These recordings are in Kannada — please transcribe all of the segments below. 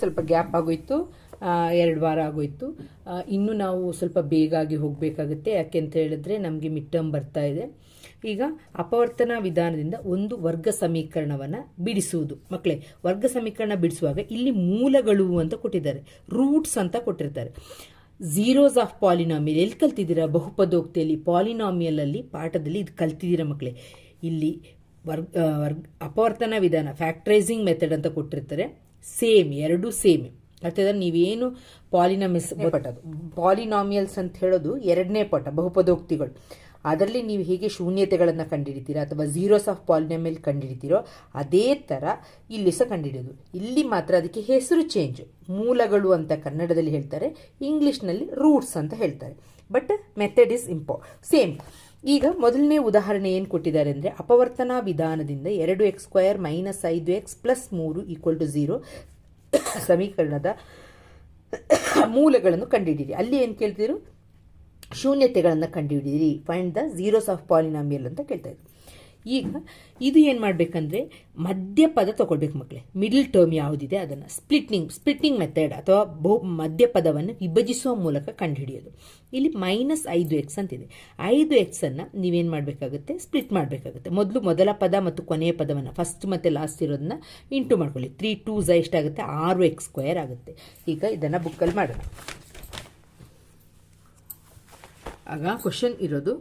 ಸ್ವಲ್ಪ ಗ್ಯಾಪ್ ಆಗೋಯ್ತು ಎರಡು ವಾರ ಆಗೋಯ್ತು. ಇನ್ನು ನಾವು ಸ್ವಲ್ಪ ಬೇಗ ಆಗಿ ಹೋಗಬೇಕಾಗುತ್ತೆ. ಯಾಕೆ ಅಂತ ಹೇಳಿದ್ರೆ ನಮಗೆ ಮಿಡ್ ಟರ್ಮ್ ಬರ್ತಾ ಇದೆ. ಈಗ ಅಪವರ್ತನ ವಿಧಾನದಿಂದ ಒಂದು ವರ್ಗ ಸಮೀಕರಣವನ್ನು ಬಿಡಿಸುವುದು. ಮಕ್ಕಳೇ, ವರ್ಗ ಸಮೀಕರಣ ಬಿಡಿಸುವಾಗ ಇಲ್ಲಿ ಮೂಲಗಳು ಅಂತ ಕೊಟ್ಟಿದ್ದಾರೆ. ರೂಟ್ಸ್ ಅಂತ ಕೊಟ್ಟಿರ್ತಾರೆ. ಝೀರೋಸ್ ಆಫ್ ಪಾಲಿನಾಮಿಯಲ್ ಎಲ್ಲಿ ಕಲ್ತಿದ್ದೀರಾ? ಬಹುಪದೋಕ್ತಿಯಲ್ಲಿ ಪಾಲಿನಾಮಿಯಲ್ ಅಲ್ಲಿ ಪಾಠದಲ್ಲಿ ಇದು ಕಲ್ತಿದ್ದೀರಾ ಮಕ್ಕಳೇ? ಇಲ್ಲಿ ವರ್ಗ ವರ್ಗ, ಅಪವರ್ತನ ವಿಧಾನ ಫ್ಯಾಕ್ಟ್ರೈಸಿಂಗ್ ಮೆಥಡ್ ಅಂತ ಕೊಟ್ಟಿರ್ತಾರೆ. ಸೇಮ್ ಎರಡು ಸೇಮ್. ಅರ್ಥದ ನೀವೇನು ಪಾಲಿನಾಮಿಸ್ ಪಟ್ಟದು ಪಾಲಿನಾಮಿಯಲ್ಸ್ ಅಂತ ಹೇಳೋದು ಎರಡನೇ ಪಟ ಬಹುಪದೋಕ್ತಿಗಳು. ಅದರಲ್ಲಿ ನೀವು ಹೇಗೆ ಶೂನ್ಯತೆಗಳನ್ನು ಕಂಡುಹಿಡಿತೀರಾ ಅಥವಾ ಝೀರೋಸ್ ಆಫ್ ಪಾಲಿನಾಮಿಯಲ್ ಕಂಡುಹಿಡಿತೀರೋ ಅದೇ ಥರ ಇಲ್ಲಿ ಸಹ ಕಂಡುಹಿಡಿಯೋದು ಇಲ್ಲಿ ಮಾತ್ರ ಅದಕ್ಕೆ ಹೆಸರು ಚೇಂಜ್ ಮೂಲಗಳು ಅಂತ ಕನ್ನಡದಲ್ಲಿ ಹೇಳ್ತಾರೆ ಇಂಗ್ಲೀಷ್ನಲ್ಲಿ ರೂಟ್ಸ್ ಅಂತ ಹೇಳ್ತಾರೆ. ಬಟ್ ಮೆಥಡ್ ಇಸ್ ಇಂಪಾ ಸೇಮ್ ಈಗ ಮೊದಲನೇ ಉದಾಹರಣೆ ಏನು ಕೊಟ್ಟಿದ್ದಾರೆ ಅಂದರೆ ಅಪವರ್ತನಾ ವಿಧಾನದಿಂದ ಎರಡು ಎಕ್ಸ್ ಸ್ಕ್ವಯರ್ ಮೈನಸ್ ಐದು ಎಕ್ಸ್ ಪ್ಲಸ್ ಮೂರು ಈಕ್ವಲ್ ಟು ಝೀರೋ ಸಮೀಕರಣದ ಮೂಲಗಳನ್ನು ಕಂಡುಹಿಡಿಯಿರಿ. ಅಲ್ಲಿ ಏನು ಕೇಳ್ತಿದ್ರು? ಶೂನ್ಯತೆಗಳನ್ನು ಕಂಡುಹಿಡಿಯಿರಿ. Find the zeros of polynomial ಅಂತ ಕೇಳ್ತಾ ಇದ್ರು. ಈಗ ಇದು ಏನು ಮಾಡಬೇಕಂದ್ರೆ ಮಧ್ಯಪದ ತಗೊಳ್ಬೇಕು ಮಕ್ಕಳೇ ಮಿಡಲ್ ಟರ್ಮ್ ಯಾವುದಿದೆ ಅದನ್ನು ಸ್ಪ್ಲಿಟ್ನಿಂಗ್ ಸ್ಪ್ಲಿಟ್ನಿಂಗ್ ಮೆಥಡ್ ಅಥವಾ ಬಹು ಮಧ್ಯಪದವನ್ನು ವಿಭಜಿಸುವ ಮೂಲಕ ಕಂಡುಹಿಡಿಯೋದು. ಇಲ್ಲಿ ಮೈನಸ್ ಐದು ಎಕ್ಸ್ ಅಂತಿದೆ. ಐದು ಎಕ್ಸನ್ನು ನೀವೇನು ಮಾಡಬೇಕಾಗುತ್ತೆ? ಸ್ಪ್ಲಿಟ್ ಮಾಡಬೇಕಾಗುತ್ತೆ. ಮೊದಲು ಮೊದಲ ಪದ ಮತ್ತು ಕೊನೆಯ ಪದವನ್ನು ಫಸ್ಟ್ ಮತ್ತು ಲಾಸ್ಟ್ ಇರೋದನ್ನ ಇಂಟು ಮಾಡ್ಕೊಳ್ಳಿ. ತ್ರೀ ಟೂ ಝ ಎಷ್ಟಾಗುತ್ತೆ? ಆರು ಎಕ್ಸ್ ಸ್ಕ್ವೇರ್ ಆಗುತ್ತೆ. ಈಗ ಇದನ್ನು ಬುಕ್ಕಲ್ಲಿ ಮಾಡೋಣ ಆಗ ಕ್ವಶನ್ ಇರೋದು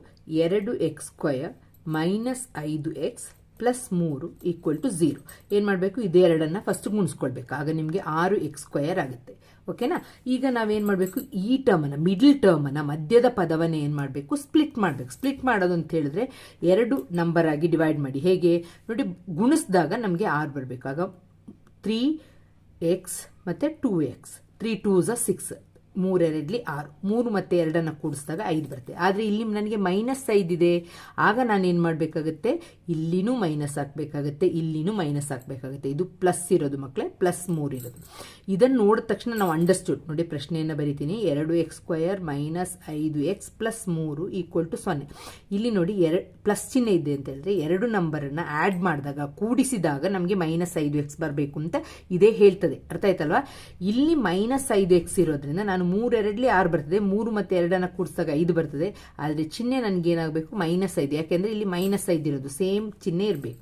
ಎರಡು ಎಕ್ಸ್ ಸ್ಕ್ವಯರ್ ಮೈನಸ್ ಐದು ಎಕ್ಸ್ ಪ್ಲಸ್ ಮೂರು ಈಕ್ವಲ್ ಟು ಝೀರೋ ಏನು ಮಾಡಬೇಕು? ಇದೆರಡನ್ನ ಫಸ್ಟ್ ಗುಣಿಸ್ಕೊಳ್ಬೇಕು. ಆಗ ನಿಮಗೆ ಆರು ಎಕ್ಸ್ ಸ್ಕ್ವಯರ್ ಆಗುತ್ತೆ ಓಕೆನಾ ಈಗ ನಾವೇನು ಮಾಡಬೇಕು? ಈ ಟರ್ಮನ್ನು ಮಿಡಲ್ ಟರ್ಮನ್ನು ಮಧ್ಯದ ಪದವನ್ನು ಏನು ಮಾಡಬೇಕು? ಸ್ಪ್ಲಿಟ್ ಮಾಡಬೇಕು. ಸ್ಪ್ಲಿಟ್ ಮಾಡೋದು ಅಂತ ಹೇಳಿದ್ರೆ ಎರಡು ನಂಬರ್ ಆಗಿ ಡಿವೈಡ್ ಮಾಡಿ. ಹೇಗೆ? ನೋಡಿ, ಗುಣಿಸಿದಾಗ ನಮಗೆ ಆರು ಬರಬೇಕು. ಆಗ ತ್ರೀ ಎಕ್ಸ್ ಮತ್ತು two x three two six ಮೂರೆರಡ್ಲಿ ಆರು. ಮೂರು ಮತ್ತು ಎರಡನ್ನು ಕೂಡಿಸಿದಾಗ ಐದು ಬರುತ್ತೆ. ಆದರೆ ಇಲ್ಲಿ ನನಗೆ ಮೈನಸ್ ಇದೆ. ಆಗ ನಾನು ಏನು ಮಾಡಬೇಕಾಗುತ್ತೆ? ಇಲ್ಲಿನೂ ಮೈನಸ್ ಹಾಕಬೇಕಾಗುತ್ತೆ. ಇಲ್ಲಿನೂ ಮೈನಸ್ ಹಾಕಬೇಕಾಗುತ್ತೆ. ಇದು ಪ್ಲಸ್ ಇರೋದು ಮಕ್ಕಳೇ ಪ್ಲಸ್ ಮೂರು ಇರೋದು. ಇದನ್ನು ನೋಡಿದ ತಕ್ಷಣ ನಾವು ಅಂಡರ್ಸ್ಟುಡ್ ನೋಡಿ, ಪ್ರಶ್ನೆಯನ್ನು ಬರಿತೀನಿ. ಎರಡು ಎಕ್ಸ್ ಸ್ಕ್ವಯರ್ ಮೈನಸ್ ಐದು ಎಕ್ಸ್ ಪ್ಲಸ್ ಮೂರು ಈಕ್ವಲ್ ಟು ಸೊನ್ನೆ. ಇಲ್ಲಿ ನೋಡಿ ಎರಡು ಪ್ಲಸ್ ಚಿಹ್ನೆ ಇದೆ ಅಂತ ಹೇಳಿದ್ರೆ ಎರಡು ನಂಬರನ್ನು ಆ್ಯಡ್ ಮಾಡಿದಾಗ, ಕೂಡಿಸಿದಾಗ ನಮಗೆ ಮೈನಸ್ ಐದು ಎಕ್ಸ್ ಬರಬೇಕು ಅಂತ ಇದೇ ಹೇಳ್ತದೆ. ಅರ್ಥ ಆಯ್ತಲ್ವಾ? ಇಲ್ಲಿ ಮೈನಸ್ ಐದು ಎಕ್ಸ್ ಇರೋದ್ರಿಂದ ನಾನು ಮೂರೆರಡ್ಲಿ ಆರು ಬರ್ತದೆ, ಮೂರು ಮತ್ತು ಎರಡನ್ನು ಕೂಡಿಸಿದಾಗ ಐದು ಬರ್ತದೆ. ಆದರೆ ಚಿಹ್ನೆ ನನಗೆ ಏನಾಗಬೇಕು? ಮೈನಸ್ ಐದು. ಯಾಕೆಂದರೆ ಇಲ್ಲಿ ಮೈನಸ್ ಐದು ಇರೋದು, ಸೇಮ್ ಚಿಹ್ನೆ ಇರಬೇಕು.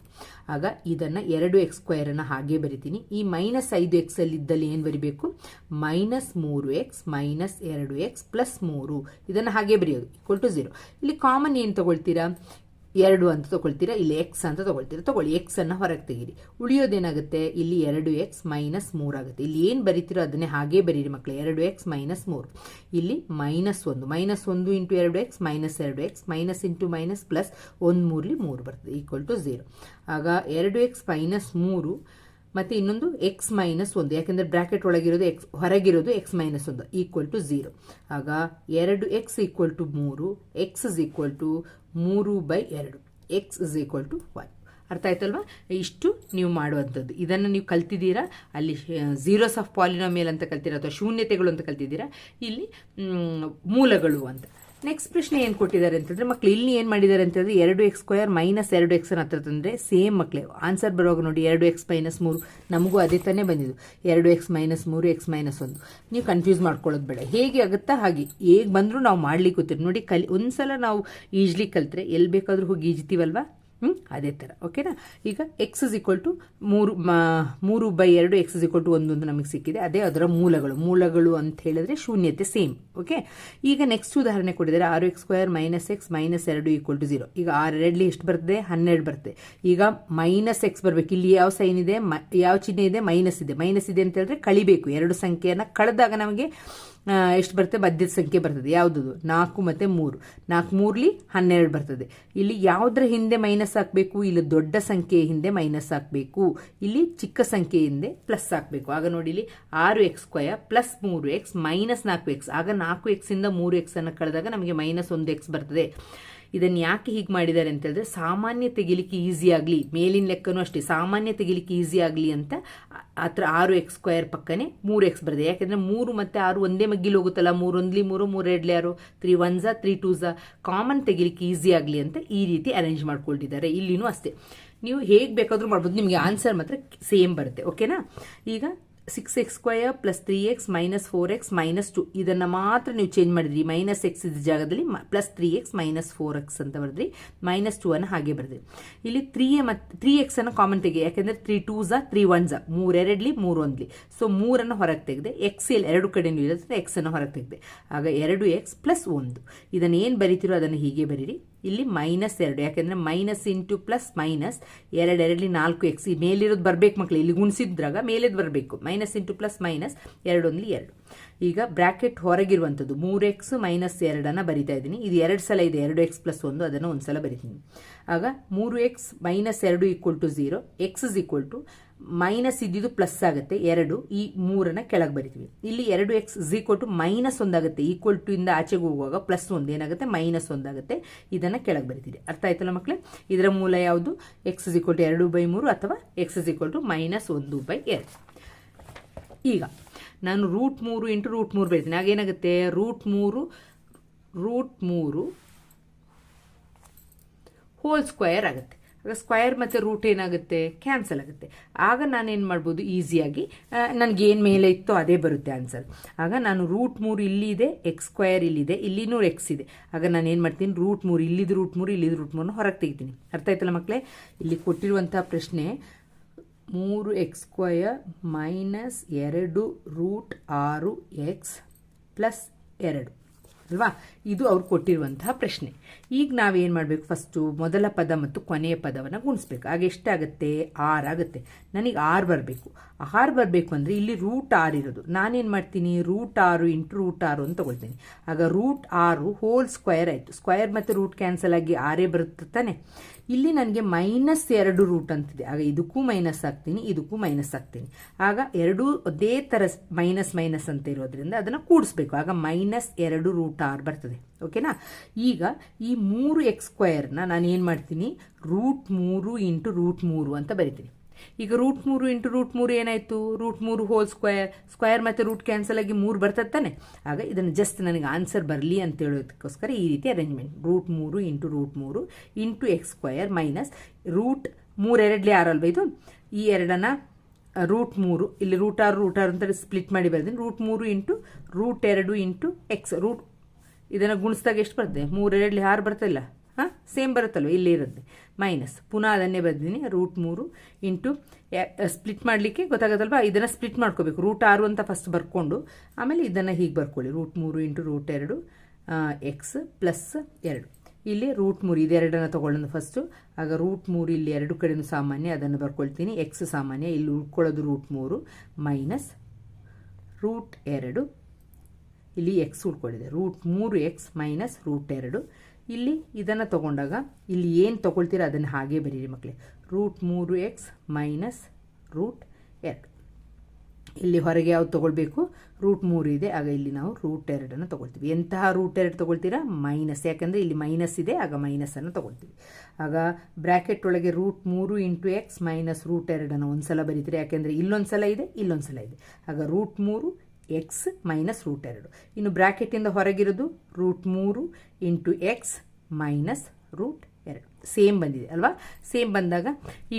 ಆಗ ಇದನ್ನು ಎರಡು ಎಕ್ಸ್ ಸ್ಕ್ವೇರನ್ನು ಹಾಗೆ ಬರಿತೀನಿ. ಈ ಮೈನಸ್ ಐದು ಎಕ್ಸ್ ಅಲ್ಲಿ ಇದ್ದಲ್ಲಿ ಏನು ಬರಿಬೇಕು? ಮೈನಸ್ ಮೂರು ಎಕ್ಸ್ ಮೈನಸ್ ಎರಡು ಎಕ್ಸ್ ಪ್ಲಸ್ ಮೂರು. ಇದನ್ನು ಹಾಗೆ ಬರೆಯೋದು, ಈಕ್ವಲ್ ಟು ಝೀರೋ. ಇಲ್ಲಿ ಕಾಮನ್ ಏನು ತಗೊಳ್ತೀರಾ? ಎರಡು ಅಂತ ತಗೊಳ್ತೀರಾ, ಇಲ್ಲಿ ಎಕ್ಸ್ ಅಂತ ತಗೊಳ್ತೀರಾ, ತಗೊಳ್ಳಿ ಎಕ್ಸ್ ಅನ್ನು ಹೊರಗೆ ತೆಗೀರಿ. ಉಳಿಯೋದೇನಾಗುತ್ತೆ ಇಲ್ಲಿ ಎರಡು ಎಕ್ಸ್ ಮೈನಸ್ ಮೂರಾಗುತ್ತೆ ಇಲ್ಲಿ ಏನು ಬರೀತಿರೋ ಅದನ್ನೇ ಹಾಗೆ ಬರೀರಿ ಮಕ್ಕಳು ಎರಡು ಎಕ್ಸ್ ಮೈನಸ್ ಮೂರು. ಇಲ್ಲಿ ಮೈನಸ್ ಒಂದು. ಮೈನಸ್ ಒಂದು ಇಂಟು ಎರಡು ಎಕ್ಸ್ ಮೈನಸ್ ಎರಡು x minus into minus plus ಒಂದು ಮೂರಲಿ ಮೂರು ಬರ್ತದೆ ಈಕ್ವಲ್ ಟು ಝೀರೋ ಆಗ ಎರಡು ಎಕ್ಸ್ ಮೈನಸ್ ಮೂರು, ಮತ್ತು ಇನ್ನೊಂದು ಎಕ್ಸ್ ಮೈನಸ್ ಒಂದು. ಯಾಕೆಂದರೆ ಬ್ರ್ಯಾಕೆಟ್ ಒಳಗಿರೋದು ಎಕ್ಸ್ ಹೊರಗಿರೋದು ಎಕ್ಸ್ ಮೈನಸ್ ಒಂದು ಈಕ್ವಲ್ ಟು ಝೀರೋ ಆಗ ಎರಡು ಎಕ್ಸ್ ಈಕ್ವಲ್ ಟು ಮೂರು ಎಕ್ಸ್ ಇಸ್ ಈಕ್ವಲ್ ಟು ಮೂರು ಬೈ ಎರಡು. X is equal to y ಅರ್ಥ ಆಯ್ತಲ್ವಾ? ಇಷ್ಟು ನೀವು ಮಾಡುವಂಥದ್ದು. ಇದನ್ನು ನೀವು ಕಲ್ತಿದ್ದೀರಾ? ಅಲ್ಲಿ ಝೀರೋಸ್ ಆಫ್ ಪಾಲಿನೋಮಿಯಲ್ ಅಂತ ಕಲ್ತೀರಾ? ಅಥವಾ ಶೂನ್ಯತೆಗಳು ಅಂತ ಕಲ್ತಿದ್ದೀರಾ? ಇಲ್ಲಿ ಮೂಲಗಳು ಅಂತ. ನೆಕ್ಸ್ಟ್ ಪ್ರಶ್ನೆ ಏನು ಕೊಟ್ಟಿದ್ದಾರೆ ಅಂತಂದ್ರೆ, ಮಕ್ಳು ಇಲ್ಲಿ ಏನು ಮಾಡಿದ್ದಾರೆ ಅಂತಂದ್ರೆ, ಎರಡು ಎಕ್ಸ್ ಸ್ಕ್ವಯರ್ ಮೈನಸ್ ಎರಡು ಎಕ್ಸ್ ಹತ್ರ ತಂದರೆ ಸೇಮ್ ಮಕ್ಕಳೇ ಆನ್ಸರ್ ಬರುವಾಗ ನೋಡಿ, ಎರಡು ಎಕ್ಸ್ ಮೈನಸ್ ಮೂರು. ನಮಗೂ ಅದೇ ತಾನೇ ಬಂದಿದ್ದು. ಎರಡು ಎಕ್ಸ್ ಮೈನಸ್ ಮೂರು ಎಕ್ಸ್ ಮೈನಸ್ ಒಂದು. ನೀವು ಕನ್ಫ್ಯೂಸ್ ಮಾಡ್ಕೊಳ್ಳೋದು ಬೇಡ. ಹೇಗೆ ಆಗುತ್ತಾ ಹಾಗೆ. ಹೇಗೆ ಬಂದರೂ ನಾವು ಮಾಡ್ಲಿಕ್ಕೆ ಗೊತ್ತಿರಿ ನೋಡಿ, ಕಲಿ ಒಂದ್ಸಲ ನಾವು ಈಜ್ಲಿ ಕಲಿತ್ರೆ ಎಲ್ಲಿ ಬೇಕಾದರೂ ಹೋಗಿ ಈಜ್ತೀವಲ್ವಾ? ಹ್ಞೂ ಅದೇ ಥರ ಓಕೆನಾ ಈಗ ಎಕ್ಸ್ ಇಸ್ ಈಕ್ವಲ್ ಟು ಮೂರು ಮೂರು ಬೈ ಎರಡು ಎಕ್ಸ್ ಇಸ್ ಈಕ್ವಲ್ ಟು ಒಂದು ಅಂತ ನಮಗೆ ಸಿಕ್ಕಿದೆ. ಅದೇ ಅದರ ಮೂಲಗಳು. ಮೂಲಗಳು ಅಂತ ಹೇಳಿದ್ರೆ ಶೂನ್ಯತೆ ಸೇಮ್ ಓಕೆ ಈಗ ನೆಕ್ಸ್ಟ್ ಉದಾಹರಣೆ ಕೊಟ್ಟಿದ್ದಾರೆ ಆರು x square minus x minus ಎರಡು ಈಕ್ವಲ್ ಟು ಜೀರೋ ಈಗ ಆರು ಎರಡ್ಲಿ ಎಷ್ಟು ಬರ್ತದೆ? ಹನ್ನೆರಡು ಬರ್ತದೆ. ಈಗ ಮೈನಸ್ ಎಕ್ಸ್ ಬರಬೇಕು. ಇಲ್ಲಿ ಯಾವ ಸೈನ್ ಇದೆ? ಯಾವ ಚಿಹ್ನೆ ಇದೆ? ಮೈನಸ್ ಇದೆ. ಮೈನಸ್ ಇದೆ ಅಂತ ಹೇಳಿದ್ರೆ ಕಳಿಬೇಕು. ಎರಡು ಸಂಖ್ಯೆಯನ್ನು ಕಳೆದಾಗ ನಮಗೆ ಎಷ್ಟು ಬರುತ್ತೆ? ಮಧ್ಯದ ಸಂಖ್ಯೆ ಬರ್ತದೆ. ಯಾವುದು ನಾಲ್ಕು ಮತ್ತು ಮೂರು. ನಾಲ್ಕು ಮೂರ್ಲಿ ಹನ್ನೆರಡು ಬರ್ತದೆ. ಇಲ್ಲಿ ಯಾವುದರ ಹಿಂದೆ ಮೈನಸ್ ಹಾಕಬೇಕು? ಇಲ್ಲಿ ದೊಡ್ಡ ಸಂಖ್ಯೆಯ ಹಿಂದೆ ಮೈನಸ್ ಹಾಕಬೇಕು. ಇಲ್ಲಿ ಚಿಕ್ಕ ಸಂಖ್ಯೆ ಹಿಂದೆ ಪ್ಲಸ್ ಹಾಕಬೇಕು. ಆಗ ನೋಡಿ ಇಲ್ಲಿ ಆರು ಎಕ್ಸ್ ಸ್ಕ್ವಯರ್ ಪ್ಲಸ್ ಮೂರು ಎಕ್ಸ್ ಮೈನಸ್ ನಾಲ್ಕು ಎಕ್ಸ್ ಆಗ ನಾಲ್ಕು ಎಕ್ಸಿಂದ ಮೂರು ಎಕ್ಸನ್ನು ಕಳೆದಾಗ ನಮಗೆ ಮೈನಸ್ ಒಂದು ಎಕ್ಸ್ ಬರ್ತದೆ. ಇದನ್ನು ಯಾಕೆ ಹೀಗೆ ಮಾಡಿದ್ದಾರೆ ಅಂತ ಹೇಳಿದ್ರೆ ಸಾಮಾನ್ಯ ತೆಗಿಲಿಕ್ಕೆ ಈಸಿ ಆಗಲಿ, ಮೇಲಿನ ಲೆಕ್ಕನೂ ಅಷ್ಟೇ, ಸಾಮಾನ್ಯ ತೆಗಿಲಿಕ್ಕೆ ಈಸಿ ಆಗಲಿ ಅಂತ ಹತ್ರ ಆರು ಎಕ್ಸ್ ಸ್ಕ್ವೇರ್ ಪಕ್ಕನೆ ಮೂರು ಎಕ್ಸ್ ಬರ್ತದೆ. ಯಾಕೆಂದರೆ ಮೂರು ಮತ್ತು ಆರು ಒಂದೇ ಮಗ್ಗಿಲಿ ಹೋಗುತ್ತಲ್ಲ, ಮೂರು ಒಂದ್ಲಿ ಮೂರು ಮೂರು ಎರಡ್ಲಿ ಆರು three ones three twos common ತೆಗಿಲಿಕ್ಕೆ ಈಸಿ ಆಗಲಿ ಅಂತ ಈ ರೀತಿ ಅರೇಂಜ್ ಮಾಡ್ಕೊಳ್ತಿದ್ದಾರೆ. ಇಲ್ಲಿನೂ ಅಷ್ಟೇ. ನೀವು ಹೇಗೆ ಬೇಕಾದರೂ ಮಾಡ್ಬೋದು. ನಿಮಗೆ ಆನ್ಸರ್ ಮಾತ್ರ ಸೇಮ್ ಬರುತ್ತೆ. ಓಕೆನಾ ಈಗ six x square plus three x minus four x minus two ಇದನ್ನು ಮಾತ್ರ ನೀವು ಚೇಂಜ್ ಮಾಡಿದ್ರಿ. ಮೈನಸ್ ಎಕ್ಸ್ ಇದ್ದ ಜಾಗದಲ್ಲಿ plus three x minus four x ಅಂತ ಬರೆದ್ರಿ. ಮೈನಸ್ ಟು ಅನ್ನು ಹಾಗೆ ಬರೆದ್ರಿ. ಇಲ್ಲಿ ತ್ರೀ ಮತ್ತು ತ್ರೀ ಎಕ್ಸ್ ಅನ್ನು ಕಾಮನ್ ತೆಗೆ ಯಾಕೆಂದರೆ ತ್ರೀ ಟೂ ಝಾ ತ್ರೀ ಒನ್ ಝಾ ಮೂರೆರಡ್ಲಿ ಮೂರು ಒಂದ್ಲಿ. ಸೊ ಮೂರನ್ನು ಹೊರಗೆ ತೆಗೆದೆ. ಎಕ್ಸ್ ಇಲ್ಲಿ ಎರಡು ಕಡೆಯೂ ಇರುತ್ತೆ. ಎಕ್ಸ್ ಅನ್ನು ಹೊರಗೆ ತೆಗೆದೆ. ಆಗ ಎರಡು ಎಕ್ಸ್ ಪ್ಲಸ್ ಒಂದು. ಇದನ್ನು ಏನು ಬರೀತಿರೋ ಅದನ್ನು ಹೀಗೆ ಬರೀರಿ. ಇಲ್ಲಿ ಮೈನಸ್ ಎರಡು. ಯಾಕೆಂದರೆ ಮೈನಸ್ ಇಂಟು ಪ್ಲಸ್ ಮೈನಸ್ ಎರಡು, ಎರಡಲಿ ನಾಲ್ಕು ಎಕ್ಸ್ ಈ ಮೇಲಿರೋದು ಬರಬೇಕು ಮಕ್ಕಳು ಇಲ್ಲಿ ಗುಣಿಸಿದ್ರಾಗ ಮೇಲೇದು ಬರಬೇಕು. ಮೈನಸ್ ಇಂಟು ಪ್ಲಸ್ ಮೈನಸ್ ಎರಡೊಂದ್ಲಿ ಎರಡು. ಈಗ ಬ್ರ್ಯಾಕೆಟ್ ಹೊರಗಿರುವಂಥದ್ದು ಮೂರು ಎಕ್ಸ್ ಮೈನಸ್ ಎರಡನ್ನು ಬರಿತಾ ಇದ್ದೀನಿ. ಇದು ಎರಡು ಸಲ ಇದೆ, ಎರಡು ಎಕ್ಸ್ ಪ್ಲಸ್ ಒಂದು, ಅದನ್ನು ಒಂದು ಸಲ ಬರಿತೀನಿ. ಆಗ ಮೂರು ಎಕ್ಸ್ ಮೈನಸ್ ಎರಡು equal to zero x is equal to minus ಇದ್ದಿದ್ದು ಪ್ಲಸ್ ಆಗುತ್ತೆ. ಎರಡು ಈ ಮೂರನ್ನ ಕೆಳಗೆ ಬರಿತೀವಿ. ಇಲ್ಲಿ ಎರಡು ಎಕ್ಸ್ ಈಕ್ವಲ್ ಟು ಮೈನಸ್ ಒಂದಾಗುತ್ತೆ ಈಕ್ವಲ್ ಟು ಇಂದ ಆಚೆಗೆ ಹೋಗುವಾಗ ಪ್ಲಸ್ ಒಂದು ಏನಾಗುತ್ತೆ? ಮೈನಸ್ ಒಂದಾಗುತ್ತೆ ಇದನ್ನು ಕೆಳಗೆ ಬರಿತೀವಿ. ಅರ್ಥ ಆಯ್ತಲ್ಲ ಮಕ್ಕಳೇ ಇದರ ಮೂಲ ಯಾವುದು? ಎಕ್ಸ್ ಈಕ್ವಲ್ ಟು ಎರಡು ಬೈ ಮೂರು ಅಥವಾ ಎಕ್ಸ್ ಈಕ್ವಲ್ ಟು ಮೈನಸ್ ಒಂದು ಬೈ ಎರಡು. ಈಗ ನಾನು ರೂಟ್ ಮೂರು ಇಂಟು ರೂಟ್ ಮೂರು ಬರೀತೀನಿ. ಆಗೇನಾಗುತ್ತೆ ರೂಟ್ ಮೂರು ರೂಟ್ ಮೂರು ಹೋಲ್ ಸ್ಕ್ವಯರ್ ಆಗುತ್ತೆ. ಆಗ ಸ್ಕ್ವಯರ್ ಮತ್ತು ರೂಟ್ ಏನಾಗುತ್ತೆ? ಕ್ಯಾನ್ಸಲ್ ಆಗುತ್ತೆ. ಆಗ ನಾನೇನು ಮಾಡ್ಬೋದು? ಈಸಿಯಾಗಿ ನನಗೆ ಏನು ಮೇಲೆ ಇತ್ತೋ ಅದೇ ಬರುತ್ತೆ ಆನ್ಸರ್ ಆಗ ನಾನು ರೂಟ್ ಮೂರು ಇಲ್ಲಿದೆ ಎಕ್ಸ್ ಸ್ಕ್ವಯರ್ ಇಲ್ಲಿದೆ ಇಲ್ಲಿನೂ ಎಕ್ಸ್ ಇದೆ. ಆಗ ನಾನು ಏನು ಮಾಡ್ತೀನಿ? ರೂಟ್ ಮೂರು, ಇಲ್ಲಿದ್ದು ರೂಟ್ ಮೂರು, ಇಲ್ಲಿದ್ದು ರೂಟ್ ಮೂರನ್ನು ಹೊರಗೆ ತೆಗಿತೀನಿ. ಅರ್ಥ ಆಯ್ತಲ್ಲ ಮಕ್ಕಳೇ ಇಲ್ಲಿ ಕೊಟ್ಟಿರುವಂಥ ಪ್ರಶ್ನೆ, ಮೂರು ಎಕ್ಸ್ ಸ್ಕ್ವಯರ್ ಮೈನಸ್ ಎರಡು ರೂಟ್ ಆರು ಎಕ್ಸ್ ಪ್ಲಸ್ ಎರಡು. ಅಲ್ವಾ? ಇದು ಅವ್ರು ಕೊಟ್ಟಿರುವಂತಹ ಪ್ರಶ್ನೆ. ಈಗ ನಾವೇನು ಮಾಡಬೇಕು? ಫಸ್ಟು ಮೊದಲ ಪದ ಮತ್ತು ಕೊನೆಯ ಪದವನ್ನು ಗುಣಿಸ್ಬೇಕು. ಆಗ ಎಷ್ಟಾಗುತ್ತೆ? ಆರ್ ಆಗುತ್ತೆ. ನನಗೆ ಆರ್ ಬರಬೇಕು. ಆರ್ ಬರಬೇಕು ಅಂದರೆ ಇಲ್ಲಿ ರೂಟ್ ಆರ್ ಇರೋದು. ನಾನೇನು ಮಾಡ್ತೀನಿ? ರೂಟ್ ಆರು ಇಂಟು ರೂಟ್ ಆರು ಅಂತ ತಗೊಳ್ತೀನಿ. ಆಗ ರೂಟ್ ಆರು ಹೋಲ್ ಸ್ಕ್ವಯರ್ ಆಯಿತು. ಸ್ಕ್ವಯರ್ ಮತ್ತು ರೂಟ್ ಕ್ಯಾನ್ಸಲ್ ಆಗಿ ಆರೇ ಬರುತ್ತೆ ತಾನೆ. ಇಲ್ಲಿ ನನಗೆ ಮೈನಸ್ ಎರಡು ರೂಟ್ ಅಂತಿದೆ. ಆಗ ಇದಕ್ಕೂ ಮೈನಸ್ ಹಾಕ್ತೀನಿ ಇದಕ್ಕೂ ಮೈನಸ್ ಹಾಕ್ತೀನಿ ಆಗ ಎರಡೂ ಅದೇ ಥರ ಮೈನಸ್ ಮೈನಸ್ ಅಂತ ಇರೋದ್ರಿಂದ ಅದನ್ನು ಕೂಡಿಸ್ಬೇಕು. ಆಗ ಮೈನಸ್ ಎರಡು ರೂಟ್ ಆರ್ ಬರ್ತದೆ. ಓಕೆನಾ ಈಗ ಈ ಮೂರು ಎಕ್ಸ್ ಸ್ಕ್ವಯರ್ನ ನಾನು ಏನು ಮಾಡ್ತೀನಿ? ರೂಟ್ ಮೂರು ಇಂಟು ರೂಟ್ ಮೂರು ಅಂತ ಬರಿತೀನಿ. ಈಗ ರೂಟ್ ಮೂರು ಇಂಟು ರೂಟ್ ಮೂರು ಏನಾಯಿತು? ರೂಟ್ ಮೂರು ಹೋಲ್ ಸ್ಕ್ವಯರ್ ಸ್ಕ್ವೇರ್ ಮತ್ತು ರೂಟ್ ಕ್ಯಾನ್ಸಲ್ ಆಗಿ ಮೂರು ಬರ್ತದೆ ತಾನೆ. ಆಗ ಇದನ್ನು ಜಸ್ಟ್ ನನಗೆ ಆನ್ಸರ್ ಬರಲಿ ಅಂತ ಹೇಳೋದಕ್ಕೋಸ್ಕರ ಈ ರೀತಿ ಅರೇಂಜ್ಮೆಂಟ್ ರೂಟ್ ಮೂರು ಇಂಟು ರೂಟ್ ಮೂರು into x square minus root ಮೂರೆರಡ್ಲಿ ಆರಲ್ವ ಇದು? ಈ ಎರಡನ್ನ ರೂಟ್ ಮೂರು, ಇಲ್ಲಿ ರೂಟ್ ಆರು ರೂಟ್ ಆರು ಅಂತ ಸ್ಪ್ಲಿಟ್ ಮಾಡಿ ಬರ್ತೀನಿ ರೂಟ್ ಮೂರು ಇಂಟು ರೂಟ್ ಎರಡು ಇಂಟು ಎಕ್ಸ್ ರೂಟ್ ಇದನ್ನು ಗುಣಿಸ್ದಾಗ ಎಷ್ಟು ಬರ್ತದೆ? ಮೂರೆರಡ್ಲಿ ಆರು ಬರ್ತಲ್ಲ ಹಾಂ? ಸೇಮ್ ಬರುತ್ತಲ್ವ? ಇಲ್ಲಿ ಇರುತ್ತೆ. ಮೈನಸ್ ಪುನಃ ಅದನ್ನೇ ಬರೆದಿದ್ದೀನಿ. ರೂಟ್ ಮೂರು ಇಂಟು ಸ್ಪ್ಲಿಟ್ ಮಾಡಲಿಕ್ಕೆ ಗೊತ್ತಾಗುತ್ತಲ್ವಾ? ಇದನ್ನು ಸ್ಪ್ಲಿಟ್ ಮಾಡ್ಕೋಬೇಕು. ರೂಟ್ ಆರು ಅಂತ ಫಸ್ಟ್ ಬರ್ಕೊಂಡು, ಆಮೇಲೆ ಇದನ್ನು ಹೀಗೆ ಬರ್ಕೊಳ್ಳಿ. ರೂಟ್ ಮೂರು ಇಂಟು ರೂಟ್ ಎರಡು ಎಕ್ಸ್ ಪ್ಲಸ್ ಎರಡು. ಇಲ್ಲಿ ರೂಟ್ ಮೂರು ಇದೆರಡನ್ನು ತೊಗೊಳ್ಳೋದು ಫಸ್ಟು ಆಗ ರೂಟ್ ಮೂರು ಇಲ್ಲಿ ಎರಡು ಕಡೆಯೂ ಸಾಮಾನ್ಯ, ಅದನ್ನು ಬರ್ಕೊಳ್ತೀನಿ. ಎಕ್ಸ್ ಸಾಮಾನ್ಯ. ಇಲ್ಲಿ ಉಳ್ಕೊಳ್ಳೋದು ರೂಟ್ ಮೂರು ಮೈನಸ್ ರೂಟ್ ಎರಡು. ಇಲ್ಲಿ ಎಕ್ಸ್ ಉಳ್ಕೊಂಡಿದೆ. ರೂಟ್ ಮೂರು ಎಕ್ಸ್ ಮೈನಸ್ ರೂಟ್ ಎರಡು. ಇಲ್ಲಿ ಇದನ್ನು ತಗೊಂಡಾಗ ಇಲ್ಲಿ ಏನು ತೊಗೊಳ್ತೀರ ಅದನ್ನು ಹಾಗೆ ಬರೀರಿ ಮಕ್ಕಳೇ ರೂಟ್ ಮೂರು ಎಕ್ಸ್ ಮೈನಸ್ ರೂಟ್ ಎರಡು ಇಲ್ಲಿ ಹೊರಗೆ ಯಾವ್ದು ತೊಗೊಳ್ಬೇಕು? ರೂಟ್ ಮೂರು ಇದೆ, ಆಗ ಇಲ್ಲಿ ನಾವು ರೂಟ್ ಎರಡನ್ನು ತೊಗೊಳ್ತೀವಿ. ಎಂತಹ ರೂಟ್ ಎರಡು ತೊಗೊಳ್ತೀರಾ? ಮೈನಸ್ ಯಾಕಂದರೆ ಇಲ್ಲಿ ಮೈನಸ್ ಇದೆ, ಆಗ ಮೈನಸನ್ನು ತೊಗೊಳ್ತೀವಿ. ಆಗ ಬ್ರ್ಯಾಕೆಟ್ ಒಳಗೆ ರೂಟ್ ಮೂರು ಇಂಟು ಎಕ್ಸ್ ಮೈನಸ್ ರೂಟ್ ಎರಡನ್ನು ಒಂದು ಸಲ ಬರೀತೀರಿ? ಯಾಕೆಂದರೆ ಇಲ್ಲೊಂದು ಸಲ ಇದೆ ಇಲ್ಲೊಂದು ಸಲ ಇದೆ. ಆಗ ರೂಟ್ ಮೂರು ಎಕ್ಸ್ ಮೈನಸ್ ರೂಟ್ ಎರಡು. ಇನ್ನು ಬ್ರಾಕೆಟಿಂದ ಹೊರಗಿರೋದು ರೂಟ್ ಮೂರು ಇಂಟು ಎಕ್ಸ್ ಮೈನಸ್ ರೂಟ್ ಎರಡು. ಸೇಮ್ ಬಂದಿದೆ, ಅಲ್ವಾ? ಸೇಮ್ ಬಂದಾಗ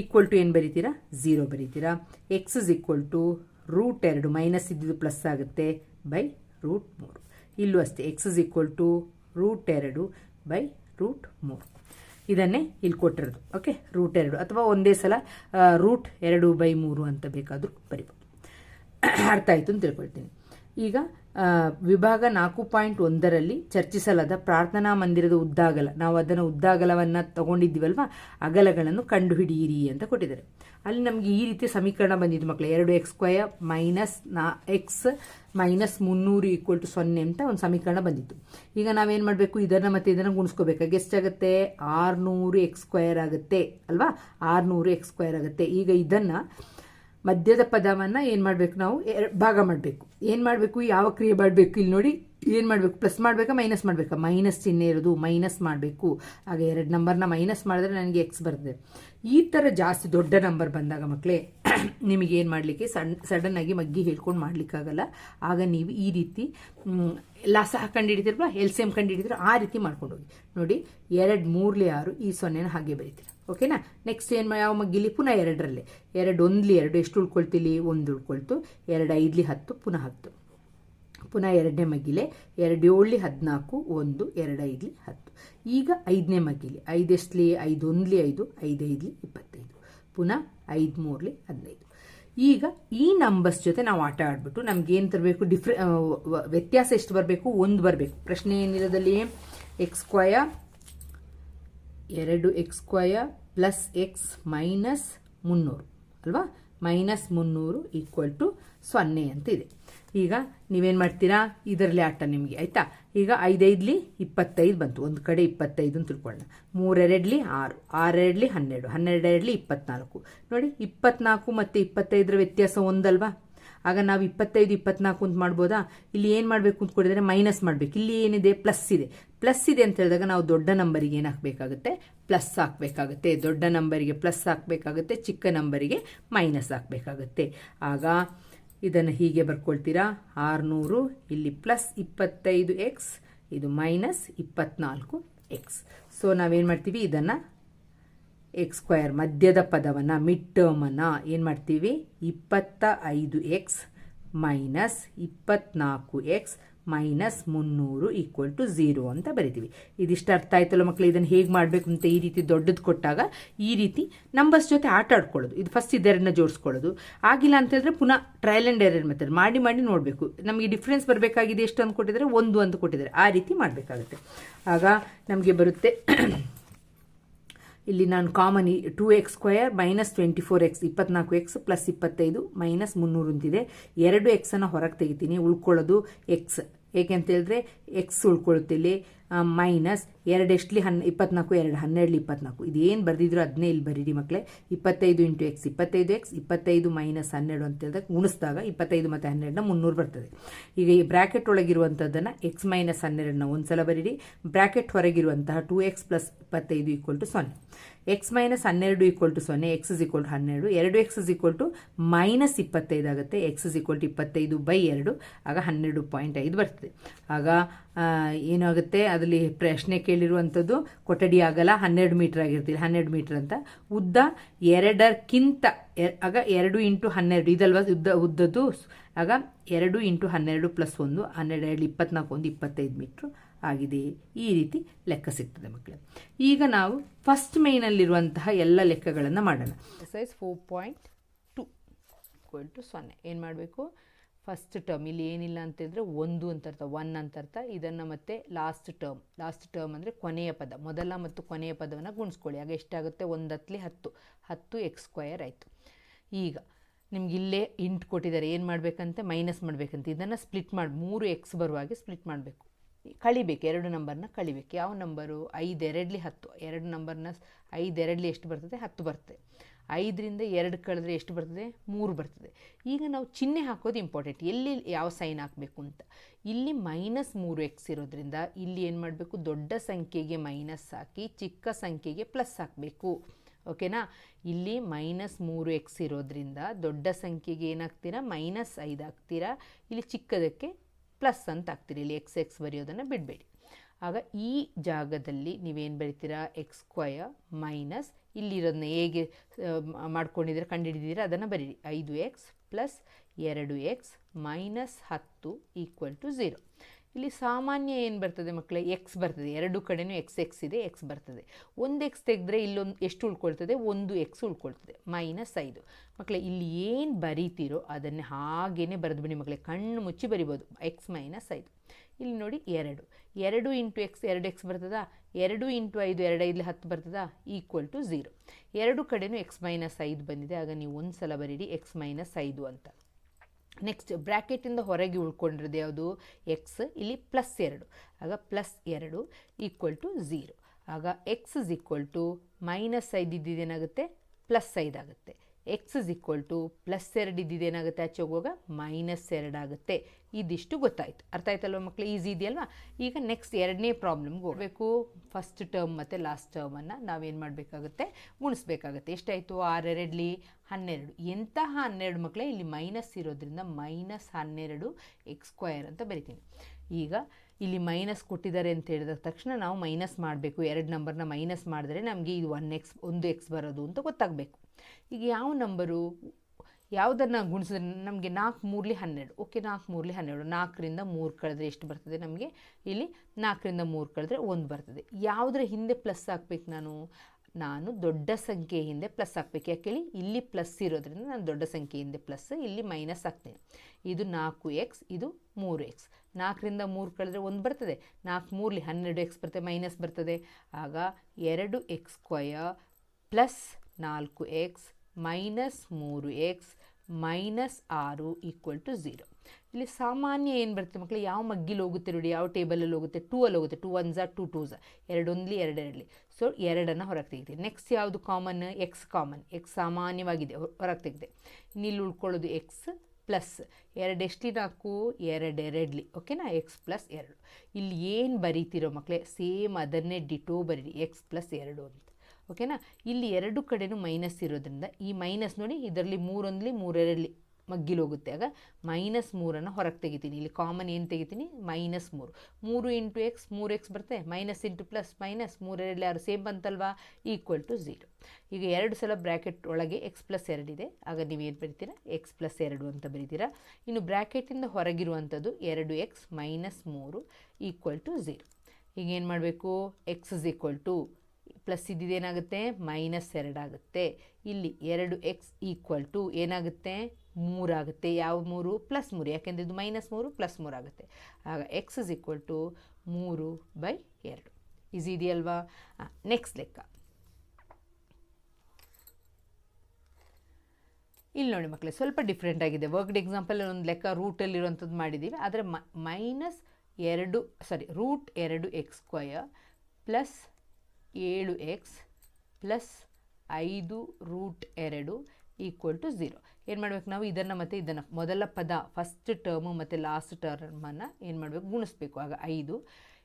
ಈಕ್ವಲ್ ಟು ಏನು ಬರೀತೀರಾ? Zero ಬರೀತೀರಾ. X is equal to root ಎರಡು ಮೈನಸ್ ಇದ್ದಿದ್ದು ಪ್ಲಸ್ ಆಗುತ್ತೆ ಬೈ ರೂಟ್ ಮೂರು. ಇಲ್ಲೂ ಅಷ್ಟೇ x is equal to root ಎರಡು ಬೈ ರೂಟ್ ಮೂರು. ಇದನ್ನೇ ಇಲ್ಲಿ ಕೊಟ್ಟಿರೋದು ಓಕೆ ರೂಟ್ ಎರಡು, ಅಥವಾ ಒಂದೇ ಸಲ ರೂಟ್ ಎರಡು ಬೈ ಮೂರು ಅಂತ ಬೇಕಾದರೂ ಬರಿಬೋದು. ಅರ್ಥ ಆಯಿತು ಅಂತ ತಿಳ್ಕೊಳ್ತೀನಿ. ಈಗ ವಿಭಾಗ ನಾಲ್ಕು ಪಾಯಿಂಟ್ ಒಂದರಲ್ಲಿ ಚರ್ಚಿಸಲಾದ ಪ್ರಾರ್ಥನಾ ಮಂದಿರದ ಉದ್ದಾಗಲ. ನಾವು ಅದನ್ನು ಉದ್ದಾಗಲವನ್ನು ತಗೊಂಡಿದ್ದೀವಲ್ವಾ? ಅಗಲಗಳನ್ನು ಕಂಡುಹಿಡಿಯಿರಿ ಅಂತ ಕೊಟ್ಟಿದ್ದಾರೆ. ಅಲ್ಲಿ ನಮಗೆ ಈ ರೀತಿ ಸಮೀಕರಣ ಬಂದಿದ್ದು ಮಕ್ಕಳು ಎರಡು ಎಕ್ಸ್ ಸ್ಕ್ವಯರ್ ಮೈನಸ್ ನಾ, ಎಕ್ಸ್ ಮೈನಸ್ ಮುನ್ನೂರು ಈಕ್ವಲ್ ಟು ಸೊನ್ನೆ ಅಂತ ಒಂದು ಸಮೀಕರಣ ಬಂದಿತ್ತು. ಈಗ ನಾವೇನು ಮಾಡಬೇಕು? ಇದನ್ನು ಮತ್ತೆ ಇದನ್ನು ಗುಣಿಸ್ಕೋಬೇಕಾಗಿ ಎಷ್ಟಾಗುತ್ತೆ ಆರುನೂರು ಎಕ್ಸ್ ಸ್ಕ್ವಯರ್ ಆಗುತ್ತೆ, ಅಲ್ವಾ? ಆರುನೂರು ಎಕ್ಸ್ ಸ್ಕ್ವಯರ್ ಆಗುತ್ತೆ. ಈಗ ಇದನ್ನು ಮಧ್ಯದ ಪದವನ್ನು ಏನು ಮಾಡಬೇಕು ನಾವು? ಭಾಗ ಮಾಡಬೇಕು. ಏನು ಮಾಡಬೇಕು? ಯಾವ ಕ್ರಿಯೆ ಮಾಡಬೇಕು? ಇಲ್ಲಿ ನೋಡಿ, ಏನು ಮಾಡಬೇಕು? ಪ್ಲಸ್ ಮಾಡಬೇಕಾ, ಮೈನಸ್ ಮಾಡಬೇಕಾ? ಮೈನಸ್ ಚಿಹ್ನೆ ಇರೋದು ಮೈನಸ್ ಮಾಡಬೇಕು. ಆಗ ಎರಡು ನಂಬರ್ನ ಮೈನಸ್ ಮಾಡಿದ್ರೆ ನನಗೆ ಎಕ್ಸ್ ಬರ್ತದೆ. ಈ ಥರ ಜಾಸ್ತಿ ದೊಡ್ಡ ನಂಬರ್ ಬಂದಾಗ ಮಕ್ಕಳೇ ನಿಮಗೆ ಏನು ಮಾಡಲಿಕ್ಕೆ? ಸಣ್ಣ ಸಡನ್ನಾಗಿ ಮಗ್ಗಿ ಹೇಳ್ಕೊಂಡು ಮಾಡಲಿಕ್ಕಾಗಲ್ಲ. ಆಗ ನೀವು ಈ ರೀತಿ ಲಾಸ ಕಂಡು ಹಿಡಿತಿರ್ವಾ ಎಲ್ ಸಿ ಕಂಡು ಹಿಡಿದಿರೋ ಆ ರೀತಿ ಮಾಡ್ಕೊಂಡು ಹೋಗಿ ನೋಡಿ, ಎರಡು ಮೂರ್ಲಿ ಆರು ಈ ಸೊನ್ನೆನ ಹಾಗೆ ಬರೀತೀರ. ಓಕೆನಾ ನೆಕ್ಸ್ಟ್ ಏನು ಯಾವ ಮಗ್ಗಿಲಿ ಪುನಃ ಎರಡರಲ್ಲಿ. ಎರಡು ಒಂದ್ಲಿ ಎರಡು, ಎಷ್ಟು ಉಳ್ಕೊಳ್ತೀಲಿ? ಒಂದು ಉಳ್ಕೊಳ್ತು. ಎರಡು ಐದ್ಲಿ ಹತ್ತು, ಪುನಃ ಹತ್ತು. ಪುನಃ ಎರಡನೇ ಮಗ್ಗಿಲೆ, ಎರಡು ಏಳ್ಲಿ ಹದಿನಾಲ್ಕು, ಒಂದು, ಎರಡು ಐದ್ಲಿ ಹತ್ತು. ಈಗ ಐದನೇ ಮಗ್ಗಿಲಿ. ಐದೆಷ್ಟಲಿ ಐದು ಒಂದ್ಲಿ ಐದು ಐದೈದ್ಲಿ ಇಪ್ಪತ್ತೈದು. ಪುನಃ ಐದು ಮೂರ್ಲಿ ಹದಿನೈದು. ಈಗ ಈ ನಂಬರ್ಸ್ ಜೊತೆ ನಾವು ಆಟ ಆಡ್ಬಿಟ್ಟು ನಮ್ಗೆ ಏನು ತರಬೇಕು? ಡಿಫ್ರೆ ವ್ಯತ್ಯಾಸ ಎಷ್ಟು ಬರಬೇಕು? ಒಂದು ಬರಬೇಕು. ಪ್ರಶ್ನೆ ಏನಿರೋದಲ್ಲಿ? ಎಕ್ಸ್ ಸ್ಕ್ವಯ ಎರಡು x square plus x minus ಮುನ್ನೂರು, ಅಲ್ವಾ? ಮೈನಸ್ ಮುನ್ನೂರು ಈಕ್ವಲ್ ಟು ಸೊನ್ನೆ ಅಂತ ಇದೆ ಈಗ ನೀವೇನು ಮಾಡ್ತೀರಾ? ಇದರಲ್ಲಿ ಆಟ ನಿಮಗೆ, ಆಯಿತಾ? ಈಗ ಐದೈದ್ಲಿ ಇಪ್ಪತ್ತೈದು ಬಂತು, ಒಂದು ಕಡೆ ಇಪ್ಪತ್ತೈದು ಅಂತ ತಿಳ್ಕೊಳ್ಳೋಣ. ಮೂರೆರಡ್ಲಿ ಆರು, ಆರೆರಡ್ಲಿ ಹನ್ನೆರಡು, ಹನ್ನೆರಡೆರಡ್ಲಿ ಇಪ್ಪತ್ನಾಲ್ಕು. ನೋಡಿ, ಇಪ್ಪತ್ನಾಲ್ಕು ಮತ್ತು ಇಪ್ಪತ್ತೈದರ ವ್ಯತ್ಯಾಸ ಒಂದಲ್ವಾ? ಆಗ ನಾವು ಇಪ್ಪತ್ತೈದು, ಇಪ್ಪತ್ನಾಲ್ಕು ಅಂತ ಮಾಡ್ಬೋದಾ? ಇಲ್ಲಿ ಏನು ಮಾಡಬೇಕು ಅಂತ ಕೊಡಿದರೆ ಮೈನಸ್ ಮಾಡಬೇಕು. ಇಲ್ಲಿ ಏನಿದೆ? ಪ್ಲಸ್ ಇದೆ. ಪ್ಲಸ್ ಇದೆ ಅಂತ ಹೇಳಿದಾಗ ನಾವು ದೊಡ್ಡ ನಂಬರಿಗೆ ಏನು ಹಾಕಬೇಕಾಗುತ್ತೆ? ಪ್ಲಸ್ ಹಾಕಬೇಕಾಗುತ್ತೆ. ದೊಡ್ಡ ನಂಬರಿಗೆ ಪ್ಲಸ್ ಹಾಕಬೇಕಾಗುತ್ತೆ. ಚಿಕ್ಕ ನಂಬರಿಗೆ ಮೈನಸ್ ಹಾಕಬೇಕಾಗುತ್ತೆ. ಆಗ ಇದನ್ನು ಹೀಗೆ ಬರ್ಕೊಳ್ತೀರಾ? ಆರುನೂರು, ಇಲ್ಲಿ ಪ್ಲಸ್ ಇಪ್ಪತ್ತೈದು ಎಕ್ಸ್ ಇದು ಮೈನಸ್ ಇಪ್ಪತ್ನಾಲ್ಕು ಎಕ್ಸ್ ಸೊ ನಾವೇನು ಮಾಡ್ತೀವಿ? ಇದನ್ನು ಎಕ್ಸ್ ಸ್ಕ್ವಯರ್ ಮಧ್ಯದ ಪದವನ್ನು ಮಿಡ್ ಟರ್ಮನ್ನು ಏನು ಮಾಡ್ತೀವಿ? ಇಪ್ಪತ್ತ ಐದು ಎಕ್ಸ್ ಮೈನಸ್ ಇಪ್ಪತ್ನಾಲ್ಕು ಎಕ್ಸ್ ಮೈನಸ್ ಮುನ್ನೂರು ಈಕ್ವಲ್ ಟು ಝೀರೋ ಅಂತ ಬರಿತೀವಿ. ಇದಿಷ್ಟು ಅರ್ಥ ಆಯ್ತಲ್ಲ ಮಕ್ಕಳು ಇದನ್ನು ಹೇಗೆ ಮಾಡಬೇಕು ಅಂತ ಈ ರೀತಿ ದೊಡ್ಡದು ಕೊಟ್ಟಾಗ ಈ ರೀತಿ ನಂಬರ್ಸ್ ಜೊತೆ ಆಟ ಆಡ್ಕೊಳ್ಳೋದು. ಇದು ಫಸ್ಟ್ ಇದೆರಡನ್ನ ಜೋಡಿಸ್ಕೊಳ್ಳೋದು. ಆಗಿಲ್ಲ ಅಂತ ಹೇಳಿದ್ರೆ ಪುನಃ ಟ್ರಯಲ್ ಆ್ಯಂಡ್ ಎರರ್ ಮೆಥಡ್ ಮಾಡಿ ಮಾಡಿ ನೋಡಬೇಕು. ನಮಗೆ ಡಿಫ್ರೆನ್ಸ್ ಬರಬೇಕಾಗಿದೆ ಎಷ್ಟು ಅಂತ ಕೊಟ್ಟಿದ್ದಾರೆ ಒಂದು ಅಂತ ಕೊಟ್ಟಿದ್ದಾರೆ. ಆ ರೀತಿ ಮಾಡಬೇಕಾಗುತ್ತೆ. ಆಗ ನಮಗೆ ಬರುತ್ತೆ ಇಲ್ಲಿ ನಾನು common two x square minus twenty four x ಇಪ್ಪತ್ನಾಲ್ಕು ಎಕ್ಸ್ ಪ್ಲಸ್ ಇಪ್ಪತ್ತೈದು ಮೈನಸ್ ಮುನ್ನೂರು ಅಂತಿದೆ. ಎರಡು ಎಕ್ಸನ್ನು ಹೊರಗೆ ತೆಗಿತೀನಿ, ಉಳ್ಕೊಳ್ಳೋದು ಎಕ್ಸ್ ಏಕೆ ಅಂತ ಹೇಳಿದ್ರೆ ಎಕ್ಸ್ ಉಳ್ಕೊಳ್ತಿಲ್ಲಿ ಮೈನಸ್ ಎರಡು ಎಷ್ಟಲಿ ಹನ್ ಇಪ್ಪತ್ನಾಲ್ಕು, ಎರಡು ಹನ್ನೆರಡು ಇಪ್ಪತ್ನಾಲ್ಕು. ಇದೇನು ಬರೆದಿದ್ರು ಅದನ್ನೇ ಇಲ್ಲಿ ಬರೀರಿ ಮಕ್ಕಳೇ ಇಪ್ಪತ್ತೈದು ಇಂಟು ಎಕ್ಸ್, ಇಪ್ಪತ್ತೈದು ಎಕ್ಸ್, ಇಪ್ಪತ್ತೈದು ಮೈನಸ್ ಹನ್ನೆರಡು ಅಂತ ಹೇಳಿದಾಗ ಗುಣಿಸಿದಾಗ ಇಪ್ಪತ್ತೈದು ಮತ್ತು ಹನ್ನೆರಡನ್ನ ಮುನ್ನೂರು ಬರ್ತದೆ. ಈಗ ಈ ಬ್ರ್ಯಾಕೆಟ್ ಒಳಗಿರುವಂಥದ್ದನ್ನು ಎಕ್ಸ್ ಮೈನಸ್ ಹನ್ನೆರಡನ್ನ ಒಂದ್ಸಲ ಬರೀರಿ. ಬ್ರ್ಯಾಕೆಟ್ ಹೊರಗಿರುವಂತಹ ಟೂ ಎಕ್ಸ್ ಪ್ಲಸ್ ಇಪ್ಪತ್ತೈದು ಈಕ್ವಲ್ ಟು ಸೊನ್ನೆ. ಎಕ್ಸ್ ಮೈನಸ್ ಹನ್ನೆರಡು ಈಕ್ವಲ್ ಟು ಸೊನ್ನೆ, ಎಕ್ಸ್ ಇಸ್ ಈಕ್ವಲ್ ಟು ಹನ್ನೆರಡು, ಎರಡು x is equal to minus ಇಪ್ಪತ್ತೈದು ಆಗುತ್ತೆ. ಎಕ್ಸ್ ಇಸ್ ಈಕ್ವಲ್ ಟು ಇಪ್ಪತ್ತೈದು ಬೈ ಎರಡು, ಆಗ ಹನ್ನೆರಡು ಪಾಯಿಂಟ್ ಐದು ಬರ್ತದೆ. ಆಗ ಏನಾಗುತ್ತೆ? ಅದರಲ್ಲಿ ಪ್ರಶ್ನೆ ಕೇಳಿರುವಂಥದ್ದು ಕೊಠಡಿ ಆಗಲ್ಲ ಹನ್ನೆರಡು ಮೀಟರ್ ಆಗಿರ್ತೀವಿ ಹನ್ನೆರಡು ಮೀಟರ್ ಅಂತ. ಉದ್ದ ಎರಡಕ್ಕಿಂತ ಆಗ ಎರಡು ಇಂಟು ಹನ್ನೆರಡು, ಇದಲ್ವ ಉದ್ದ, ಉದ್ದದ್ದು? ಆಗ ಎರಡು ಇಂಟು ಹನ್ನೆರಡು ಪ್ಲಸ್ ಒಂದು, ಹನ್ನೆರಡು, ಎರಡು, ಇಪ್ಪತ್ನಾಲ್ಕು, ಒಂದು ಇಪ್ಪತ್ತೈದು ಮೀಟ್ರ್ ಆಗಿದೆ. ಈ ರೀತಿ ಲೆಕ್ಕ ಸಿಗ್ತದೆ ಮಕ್ಕಳು. ಈಗ ನಾವು ಫಸ್ಟ್ ಮೇಯ್ನಲ್ಲಿರುವಂತಹ ಎಲ್ಲ ಲೆಕ್ಕಗಳನ್ನು ಮಾಡೋಣ. Size four point two two ಸೊನ್ನೆ. ಏನು ಮಾಡಬೇಕು? ಫಸ್ಟ್ ಟರ್ಮ್ ಇಲ್ಲಿ ಏನಿಲ್ಲ ಅಂತಂದರೆ ಒಂದು ಅಂತ ಅರ್ಥ ಒನ್ ಅಂತ ಅರ್ಥ. ಇದನ್ನು ಮತ್ತೆ ಲಾಸ್ಟ್ ಟರ್ಮ್ ಲಾಸ್ಟ್ ಟರ್ಮ್ ಅಂದರೆ ಕೊನೆಯ ಪದ. ಮೊದಲ ಮತ್ತು ಕೊನೆಯ ಪದವನ್ನು ಗುಣಿಸ್ಕೊಳ್ಳಿ. ಆಗ ಎಷ್ಟಾಗುತ್ತೆ? ಒಂದು ಹತ್ತಲಿ ಹತ್ತು. ಹತ್ತು ಎಕ್ಸ್ ಸ್ಕ್ವಯರ್ ಆಯಿತು. ಈಗ ನಿಮ್ಗೆ ಇಲ್ಲೇ ಇಂಟ್ ಕೊಟ್ಟಿದ್ದಾರೆ. ಏನು ಮಾಡಬೇಕಂತೆ? ಮೈನಸ್ ಮಾಡಬೇಕಂತ. ಇದನ್ನು ಸ್ಪ್ಲಿಟ್ ಮಾಡಿ, ಮೂರು ಎಕ್ಸ್ ಬರುವಾಗೆ ಸ್ಪ್ಲಿಟ್ ಮಾಡಬೇಕು. ಕಳಿಬೇಕು. ಎರಡು ನಂಬರ್ನ ಕಳಿಬೇಕು. ಯಾವ ನಂಬರು ಐದು, ಎರಡ್ಲಿ ಹತ್ತು. ಎರಡು ನಂಬರ್ನ ಐದು, ಎರಡ್ಲಿ ಎಷ್ಟು ಬರ್ತದೆ? ಹತ್ತು ಬರ್ತದೆ. ಐದರಿಂದ ಎರಡು ಕಳೆದ್ರೆ ಎಷ್ಟು ಬರ್ತದೆ? ಮೂರು ಬರ್ತದೆ. ಈಗ ನಾವು ಚಿಹ್ನೆ ಹಾಕೋದು ಇಂಪಾರ್ಟೆಂಟ್ ಎಲ್ಲಿ ಯಾವ ಸೈನ್ ಹಾಕಬೇಕು ಅಂತ? ಇಲ್ಲಿ ಮೈನಸ್ ಮೂರು ಎಕ್ಸ್ ಇರೋದ್ರಿಂದ ಇಲ್ಲಿ ಏನು ಮಾಡಬೇಕು? ದೊಡ್ಡ ಸಂಖ್ಯೆಗೆ ಮೈನಸ್ ಹಾಕಿ ಚಿಕ್ಕ ಸಂಖ್ಯೆಗೆ ಪ್ಲಸ್ ಹಾಕಬೇಕು. ಓಕೆನಾ ಇಲ್ಲಿ ಮೈನಸ್ ಮೂರು ಎಕ್ಸ್ ಇರೋದ್ರಿಂದ ದೊಡ್ಡ ಸಂಖ್ಯೆಗೆ ಏನಾಗ್ತೀರಾ ಮೈನಸ್ ಐದು ಹಾಕ್ತೀರಾ? ಇಲ್ಲಿ ಚಿಕ್ಕದಕ್ಕೆ ಪ್ಲಸ್ ಅಂತ ಹಾಕ್ತೀರಿ. ಇಲ್ಲಿ ಎಕ್ಸ್ ಎಕ್ಸ್ ಬರೆಯೋದನ್ನು ಬಿಡಬೇಡಿ. ಆಗ ಈ ಜಾಗದಲ್ಲಿ ನೀವೇನು ಬರಿತೀರಾ? ಎಕ್ಸ್ ಸ್ಕ್ವಯರ್ ಮೈನಸ್ ಇಲ್ಲಿರೋದನ್ನ ಹೇಗೆ ಮಾಡ್ಕೊಂಡಿದ್ರೆ ಕಂಡುಹಿಡಿದಿದ್ದೀರಾ, ಅದನ್ನು ಬರೀರಿ. ಐದು ಎಕ್ಸ್ ಪ್ಲಸ್ ಎರಡು ಎಕ್ಸ್ ಮೈನಸ್ ಹತ್ತು ಈಕ್ವಲ್ ಟು ಝೀರೋ ಇಲ್ಲಿ ಸಾಮಾನ್ಯ ಏನು ಬರ್ತದೆ ಮಕ್ಕಳೇ ಎಕ್ಸ್ ಬರ್ತದೆ. ಎರಡು ಕಡೆಯೂ ಎಕ್ಸ್ ಎಕ್ಸ್ ಇದೆ ಎಕ್ಸ್ ಬರ್ತದೆ. ಒಂದು ಎಕ್ಸ್ ತೆಗೆದ್ರೆ ಇಲ್ಲೊಂದು ಎಷ್ಟು ಉಳ್ಕೊಳ್ತದೆ? ಒಂದು ಎಕ್ಸ್ ಉಳ್ಕೊಳ್ತದೆ. ಮೈನಸ್ ಐದು. ಮಕ್ಕಳೇ ಇಲ್ಲಿ ಏನು ಬರೀತೀರೋ ಅದನ್ನೇ ಹಾಗೇ ಬರೆದ್ಬಿಡಿ ಮಕ್ಕಳೇ ಕಣ್ಣು ಮುಚ್ಚಿ ಬರಿಬೋದು. ಎಕ್ಸ್ ಮೈನಸ್ ಐದು. ಇಲ್ಲಿ ನೋಡಿ ಎರಡು. ಎರಡು ಇಂಟು ಎಕ್ಸ್ ಎರಡು ಎಕ್ಸ್ ಬರ್ತದಾ? ಎರಡು ಇಂಟು ಐದು ಎರಡು ಐದು ಹತ್ತು ಬರ್ತದಾ? ಈಕ್ವಲ್ ಟು ಝೀರೋ ಎರಡು ಕಡೆನೂ ಎಕ್ಸ್ ಮೈನಸ್ ಐದು ಬಂದಿದೆ. ಆಗ ನೀವು ಒಂದು ಸಲ ಬರೀರಿ ಎಕ್ಸ್ ಮೈನಸ್ ಐದು ಅಂತ. ನೆಕ್ಸ್ಟ್ ಬ್ರ್ಯಾಕೆಟಿಂದ ಹೊರಗೆ ಉಳ್ಕೊಂಡಿರೋದು ಯಾವುದು? ಎಕ್ಸ್ ಇಲ್ಲಿ ಪ್ಲಸ್ ಎರಡು. ಆಗ ಪ್ಲಸ್ ಎರಡು ಈಕ್ವಲ್ ಟು ಝೀರೋ ಆಗ x is equal to minus ಐದು ಇದ್ದಿದ್ದೇನಾಗುತ್ತೆ plus ಐದಾಗುತ್ತೆ x is equal to plus ಎರಡು ಇದ್ದಿದ್ದೇನಾಗುತ್ತೆ ಆಚೆ ಹೋಗುವಾಗ ಮೈನಸ್ ಎರಡಾಗುತ್ತೆ ಇದಿಷ್ಟು ಗೊತ್ತಾಯಿತು. ಅರ್ಥ ಆಯ್ತಲ್ವ ಮಕ್ಕಳು ಈಸಿ ಇದೆಯಲ್ವಾ? ಈಗ ನೆಕ್ಸ್ಟ್ ಎರಡನೇ ಪ್ರಾಬ್ಲಮ್ಗೆ ಹೋಗಬೇಕು. ಫಸ್ಟ್ ಟರ್ಮ್ ಮತ್ತು ಲಾಸ್ಟ್ ಟರ್ಮನ್ನು ನಾವೇನು ಮಾಡಬೇಕಾಗುತ್ತೆ? ಗುಣಿಸ್ಬೇಕಾಗುತ್ತೆ. ಎಷ್ಟಾಯಿತು? ಆರೆರಡ್ಲಿ ಹನ್ನೆರಡು. ಎಂತಹ ಹನ್ನೆರಡು ಮಕ್ಕಳೇ ಇಲ್ಲಿ ಮೈನಸ್ ಇರೋದ್ರಿಂದ ಮೈನಸ್ ಹನ್ನೆರಡು ಎಕ್ಸ್ ಸ್ಕ್ವಯರ್ ಅಂತ ಬರಿತೀನಿ. ಈಗ ಇಲ್ಲಿ ಮೈನಸ್ ಕೊಟ್ಟಿದ್ದಾರೆ ಅಂತ ಹೇಳಿದ ತಕ್ಷಣ ನಾವು ಮೈನಸ್ ಮಾಡಬೇಕು. ಎರಡು ನಂಬರ್ನ ಮೈನಸ್ ಮಾಡಿದ್ರೆ ನಮಗೆ ಇದು ಒನ್ ಎಕ್ಸ್ ಒಂದು ಎಕ್ಸ್ ಬರೋದು ಅಂತ ಗೊತ್ತಾಗಬೇಕು. ಈಗ ಯಾವ ನಂಬರು ಯಾವುದನ್ನು ಗುಣಿಸಿದ್ರೆ ನಮಗೆ ನಾಲ್ಕು ಮೂರಲಿ ಹನ್ನೆರಡು. ಓಕೆ ನಾಲ್ಕು ಮೂರಲಿ ಹನ್ನೆರಡು. ನಾಲ್ಕರಿಂದ ಮೂರು ಕಳೆದ್ರೆ ಎಷ್ಟು ಬರ್ತದೆ ನಮಗೆ? ಇಲ್ಲಿ ನಾಲ್ಕರಿಂದ ಮೂರು ಕಳೆದ್ರೆ ಒಂದು ಬರ್ತದೆ. ಯಾವುದರ ಹಿಂದೆ ಪ್ಲಸ್ ಹಾಕ್ಬೇಕು ನಾನು? ನಾನು ದೊಡ್ಡ ಸಂಖ್ಯೆ ಹಿಂದೆ ಪ್ಲಸ್ ಹಾಕ್ಬೇಕು ಯಾಕೆ ಹೇಳಿ? ಇಲ್ಲಿ ಪ್ಲಸ್ ಇರೋದ್ರಿಂದ ನಾನು ದೊಡ್ಡ ಸಂಖ್ಯೆ ಹಿಂದೆ ಪ್ಲಸ್ ಇಲ್ಲಿ ಮೈನಸ್ ಹಾಕ್ತೇನೆ ಇದು ನಾಲ್ಕು ಎಕ್ಸ್ ಇದು ಮೂರು ಎಕ್ಸ್ ನಾಲ್ಕರಿಂದ ಮೂರು ಕಳೆದ್ರೆ ಒಂದು ಬರ್ತದೆ. ನಾಲ್ಕು ಮೂರಲಿ ಹನ್ನೆರಡು ಎಕ್ಸ್ ಬರ್ತದೆ ಮೈನಸ್ ಬರ್ತದೆ. ಆಗ ಎರಡು ಎಕ್ಸ್ ಸ್ಕ್ವಯರ್ ಪ್ಲಸ್ ನಾಲ್ಕು ಎಕ್ಸ್ ಮೈನಸ್ ಮೂರು ಎಕ್ಸ್ ಮೈನಸ್ ಆರು ಈಕ್ವಲ್ ಟು ಝೀರೋ ಇಲ್ಲಿ ಸಾಮಾನ್ಯ ಏನು ಬರುತ್ತೆ ಮಕ್ಕಳು ಯಾವ ಮಗ್ಗಿಲಿ ಹೋಗುತ್ತೆ ನೋಡಿ, ಯಾವ ಟೇಬಲಲ್ಲಿ ಹೋಗುತ್ತೆ? ಟೂ ಅಲ್ಲಿ ಹೋಗುತ್ತೆ. ಟೂ ಒನ್ಸ ಟೂ ಟೂಸ ಎರಡೊಂದ್ಲಿ ಎರಡೆರಡಲಿ. ಸೊ ಎರಡನ್ನು ಹೊರಗೆ ತೆಗಿತೀವಿ ನೆಕ್ಸ್ಟ್ ಯಾವುದು ಕಾಮನ್ ಎಕ್ಸ್ ಕಾಮನ್ ಎಕ್ಸ್ ಸಾಮಾನ್ಯವಾಗಿದೆ. ಹೊರಗೆ ತೆಗೆದೆ. ಇಲ್ಲಿ ಉಳ್ಕೊಳ್ಳೋದು ಎಕ್ಸ್ ಪ್ಲಸ್ ಎರಡು ಎಷ್ಟಲಿ ನಾಲ್ಕು? ಎರಡೆರಡ್ಲಿ. ಓಕೆನಾ ಎಕ್ಸ್ ಪ್ಲಸ್ ಎರಡು. ಇಲ್ಲಿ ಏನು ಬರೀತಿರೋ ಮಕ್ಕಳೇ ಸೇಮ್ ಅದನ್ನೇ ಡಿಟೋ ಬರೀರಿ. ಎಕ್ಸ್ ಪ್ಲಸ್ ಎರಡು ಅಂತ. ಓಕೆನಾ ಇಲ್ಲಿ ಎರಡು ಕಡೆನೂ ಮೈನಸ್ ಇರೋದ್ರಿಂದ ಈ ಮೈನಸ್ ನೋಡಿ, ಇದರಲ್ಲಿ ಮೂರೊಂದ್ಲಿ ಮೂರೆರಡ್ಲಿ. ಮಗ್ಗಿಲು ಹೋಗುತ್ತೆ ಆಗ ಮೈನಸ್ ಮೂರನ್ನು ಹೊರಗೆ ತೆಗಿತೀನಿ. ಇಲ್ಲಿ ಕಾಮನ್ ಏನು ತೆಗಿತೀನಿ? ಮೈನಸ್ ಮೂರು. ಮೂರು ಇಂಟು ಎಕ್ಸ್ ಮೂರು ಎಕ್ಸ್ ಬರುತ್ತೆ? ಮೈನಸ್ ಇಂಟು ಪ್ಲಸ್ ಮೈನಸ್ ಮೂರೆರಡು ಯಾರು ಸೇಮ್ ಬಂತಲ್ವಾ? ಈಕ್ವಲ್ ಟು ಝೀರೋ ಈಗ ಎರಡು ಸಲ ಬ್ರ್ಯಾಕೆಟ್ ಒಳಗೆ ಎಕ್ಸ್ ಪ್ಲಸ್ ಎರಡಿದೆ ಆಗ ನೀವೇನು ಬರಿತೀರಾ? ಎಕ್ಸ್ ಪ್ಲಸ್ ಎರಡು ಅಂತ ಬರಿತೀರಾ? ಇನ್ನು ಬ್ರ್ಯಾಕೆಟಿಂದ ಹೊರಗಿರುವಂಥದ್ದು ಎರಡು ಎಕ್ಸ್ ಮೈನಸ್ ಮೂರು ಈಕ್ವಲ್ ಟು ಝೀರೋ ಈಗ ಏನು ಮಾಡಬೇಕು? X is equal to plus ಇದ್ದಿದ್ದೇನಾಗುತ್ತೆ minus ಎರಡಾಗುತ್ತೆ ಇಲ್ಲಿ ಎರಡು ಎಕ್ಸ್ ಈಕ್ವಲ್ ಟು ಏನಾಗುತ್ತೆ? ಮೂರಾಗುತ್ತೆ. ಯಾವ ಮೂರು? ಪ್ಲಸ್ ಮೂರು. ಯಾಕೆಂದರೆ ಇದು ಮೈನಸ್ ಮೂರು ಪ್ಲಸ್ ಮೂರು ಆಗುತ್ತೆ. ಆಗ ಎಕ್ಸ್ ಇಸ್ ಈಕ್ವಲ್ ಟು ಮೂರು ಬೈ ಎರಡು. ಈಸಿ ಇದೆಯಲ್ವಾ ನೆಕ್ಸ್ಟ್ ಲೆಕ್ಕ. ಇಲ್ಲಿ ನೋಡಿ ಮಕ್ಕಳೇ ಸ್ವಲ್ಪ ಡಿಫ್ರೆಂಟ್ ಆಗಿದೆ. ವರ್ಕ್ಡ್ ಎಕ್ಸಾಂಪಲ್ ಒಂದು ಲೆಕ್ಕ ರೂಟಲ್ಲಿರುವಂಥದ್ದು ಮಾಡಿದ್ದೀವಿ ಆದರೆ ಮೈನಸ್ ಎರಡು ಸಾರಿ ರೂಟ್ ಎರಡು ಎಕ್ಸ್ ಸ್ಕ್ವಯರ್ ಪ್ಲಸ್ ಏಳು ಎಕ್ಸ್ ಪ್ಲಸ್ ಐದು ರೂಟ್ ಎರಡು ಈಕ್ವಲ್ ಟು ಝೀರೋ ಏನು ಮಾಡ್ಬೇಕು ನಾವು? ಇದನ್ನು ಮತ್ತು ಇದನ್ನು ಮೊದಲ ಪದ ಫಸ್ಟ್ ಟರ್ಮು ಮತ್ತು ಲಾಸ್ಟ್ ಟರ್ಮನ್ನು ಏನು ಮಾಡಬೇಕು? ಗುಣಿಸ್ಬೇಕು. ಆಗ ಐದು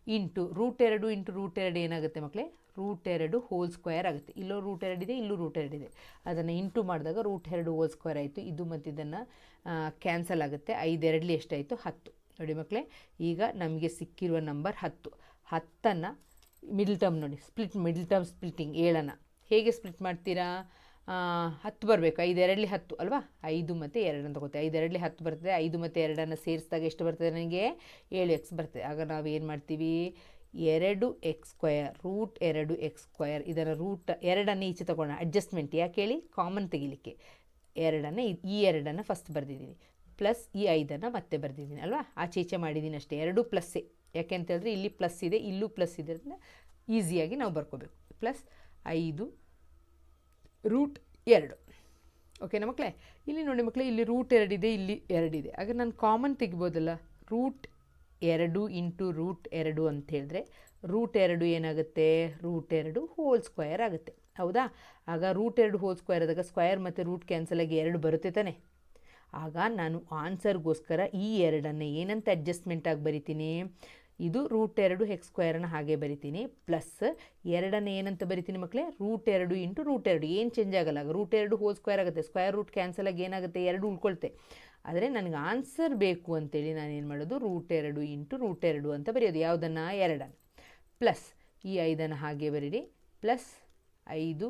ಇಂಟು ರೂಟ್ ಎರಡು ಇಂಟು ರೂಟ್ ಎರಡು ಏನಾಗುತ್ತೆ ಮಕ್ಕಳೇ ರೂಟ್ ಎರಡು ಹೋಲ್ ಸ್ಕ್ವೇರ್ ಆಗುತ್ತೆ. ಇಲ್ಲೋ ರೂಟ್ ಎರಡಿದೆ ಇಲ್ಲೂ ರೂಟ್ ಇದೆ. ಅದನ್ನು ಇಂಟು ಮಾಡಿದಾಗ ರೂಟ್ ಎರಡು ಹೋಲ್ ಸ್ಕ್ವೇರ್ ಆಯಿತು. ಇದು ಮತ್ತು ಇದನ್ನು ಕ್ಯಾನ್ಸಲ್ ಆಗುತ್ತೆ. ಐದೆರಡಲಿ ಎಷ್ಟಾಯಿತು? ಹತ್ತು. ನೋಡಿ ಮಕ್ಕಳೇ ಈಗ ನಮಗೆ ಸಿಕ್ಕಿರುವ ನಂಬರ್ ಹತ್ತು. ಹತ್ತನ್ನು ಮಿಡ್ಲ್ ಟರ್ಮ್ ನೋಡಿ. ಸ್ಪ್ಲಿಟ್ ಮಿಡ್ಲ್ ಟರ್ಮ್ ಸ್ಪ್ಲಿಟ್ಟಿಂಗ್ ಏಳನ್ನು. ಹೇಗೆ ಸ್ಪ್ಲಿಟ್ ಮಾಡ್ತೀರಾ? ಹತ್ತು ಬರಬೇಕು. ಐದೆರಡಲಿ ಹತ್ತು, ಅಲ್ವಾ? ಐದು ಮತ್ತು ಎರಡನ್ನು ತಗೋತೀವಿ ಐದೆರಡಲಿ ಹತ್ತು ಬರ್ತದೆ, ಐದು ಮತ್ತು ಎರಡನ್ನು ಸೇರಿಸಿದಾಗ ಎಷ್ಟು ಬರ್ತದೆ ನನಗೆ? ಏಳು ಎಕ್ಸ್ ಬರ್ತದೆ. ಆಗ ನಾವು ಏನು ಮಾಡ್ತೀವಿ? ಎರಡು ಎಕ್ಸ್ ಸ್ಕ್ವಯರ್ ರೂಟ್ ಎರಡು ಎಕ್ಸ್ ಸ್ಕ್ವಯರ್ ಇದರ ರೂಟ್ ಎರಡನ್ನು ಈಚೆ ತಗೊಳ್ಳೋಣ ಅಡ್ಜಸ್ಟ್ಮೆಂಟ್ ಯಾಕೆ ಹೇಳಿ? ಕಾಮನ್ ತೆಗಿಲಿಕ್ಕೆ. ಎರಡನ್ನು, ಈ ಎರಡನ್ನು ಫಸ್ಟ್ ಬರೆದಿದ್ದೀನಿ. ಪ್ಲಸ್ ಈ ಐದನ್ನು ಮತ್ತೆ ಬರೆದಿದ್ದೀನಿ, ಅಲ್ವಾ? ಆಚೆ ಈಚೆ ಮಾಡಿದ್ದೀನಿ ಅಷ್ಟೇ. ಎರಡು ಪ್ಲಸ್ಸೇ ಯಾಕೆ ಹೇಳಿದ್ರೆ ಇಲ್ಲಿ ಪ್ಲಸ್ ಇದೆ, ಇಲ್ಲೂ ಪ್ಲಸ್ ಇದೆ ಅಂತ ಈಸಿಯಾಗಿ ನಾವು ಬರ್ಕೋಬೇಕು. ಪ್ಲಸ್ ಐದು ರೂಟ್ ಎರಡು. ಓಕೆನಾ ಮಕ್ಕಳೇ ಇಲ್ಲಿ ನೋಡಿ ಮಕ್ಕಳೇ ಇಲ್ಲಿ ರೂಟ್ ಎರಡಿದೆ, ಇಲ್ಲಿ ಎರಡಿದೆ. ಆಗ ನಾನು ಕಾಮನ್ ತೆಗಿಬೋದಲ್ಲ? ರೂಟ್ ಎರಡು ಇಂಟು ರೂಟ್ ಎರಡು ಅಂತ ಹೇಳಿದ್ರೆ ರೂಟ್ ಎರಡು ಏನಾಗುತ್ತೆ? ರೂಟ್ ಎರಡು ಹೋಲ್ ಸ್ಕ್ವಯರ್ ಆಗುತ್ತೆ. ಹೌದಾ? ಆಗ ರೂಟ್ ಎರಡು ಹೋಲ್ ಸ್ಕ್ವಯರ್ ಆದಾಗ ಸ್ಕ್ವಯರ್ ಮತ್ತು ರೂಟ್ ಕ್ಯಾನ್ಸಲ್ ಆಗಿ ಎರಡು ಬರುತ್ತೆ ತಾನೆ. ಆಗ ನಾನು ಆನ್ಸರ್ಗೋಸ್ಕರ ಈ ಎರಡನ್ನು ಏನಂತ ಅಡ್ಜಸ್ಟ್ಮೆಂಟಾಗಿ ಬರಿತೀನಿ? ಇದು ರೂಟ್ ಎರಡು ಹೆಕ್ಸ್ ಸ್ಕ್ವೇರನ್ನು ಹಾಗೆ ಬರಿತೀನಿ, ಪ್ಲಸ್ ಎರಡನ್ನು ಏನಂತ ಬರಿತೀನಿ ಮಕ್ಕಳೇ ರೂಟ್ ಎರಡು ಇಂಟು ರೂಟ್ ಎರಡು. ಏನು ಚೇಂಜ್ ಆಗಲ್ಲ ರೂಟ್ ಎರಡು ಹೋಲ್ ಸ್ಕ್ವೇರ್ ಆಗುತ್ತೆ, ಸ್ಕ್ವೇರ್ ರೂಟ್ ಕ್ಯಾನ್ಸಲ್ ಆಗಿ ಏನಾಗುತ್ತೆ, ಎರಡು ಉಳ್ಕೊಳ್ತೆ. ಆದರೆ ನನಗೆ ಆನ್ಸರ್ ಬೇಕು ಅಂತೇಳಿ ನಾನು ಏನು ಮಾಡೋದು, ರೂಟ್ ಎರಡು ಇಂಟು ರೂಟ್ ಎರಡು ಅಂತ ಬರೆಯೋದು, ಯಾವುದನ್ನು? ಎರಡನ್ನು. ಪ್ಲಸ್ ಈ ಐದನ್ನು ಹಾಗೆ ಬರೀರಿ, ಪ್ಲಸ್ ಐದು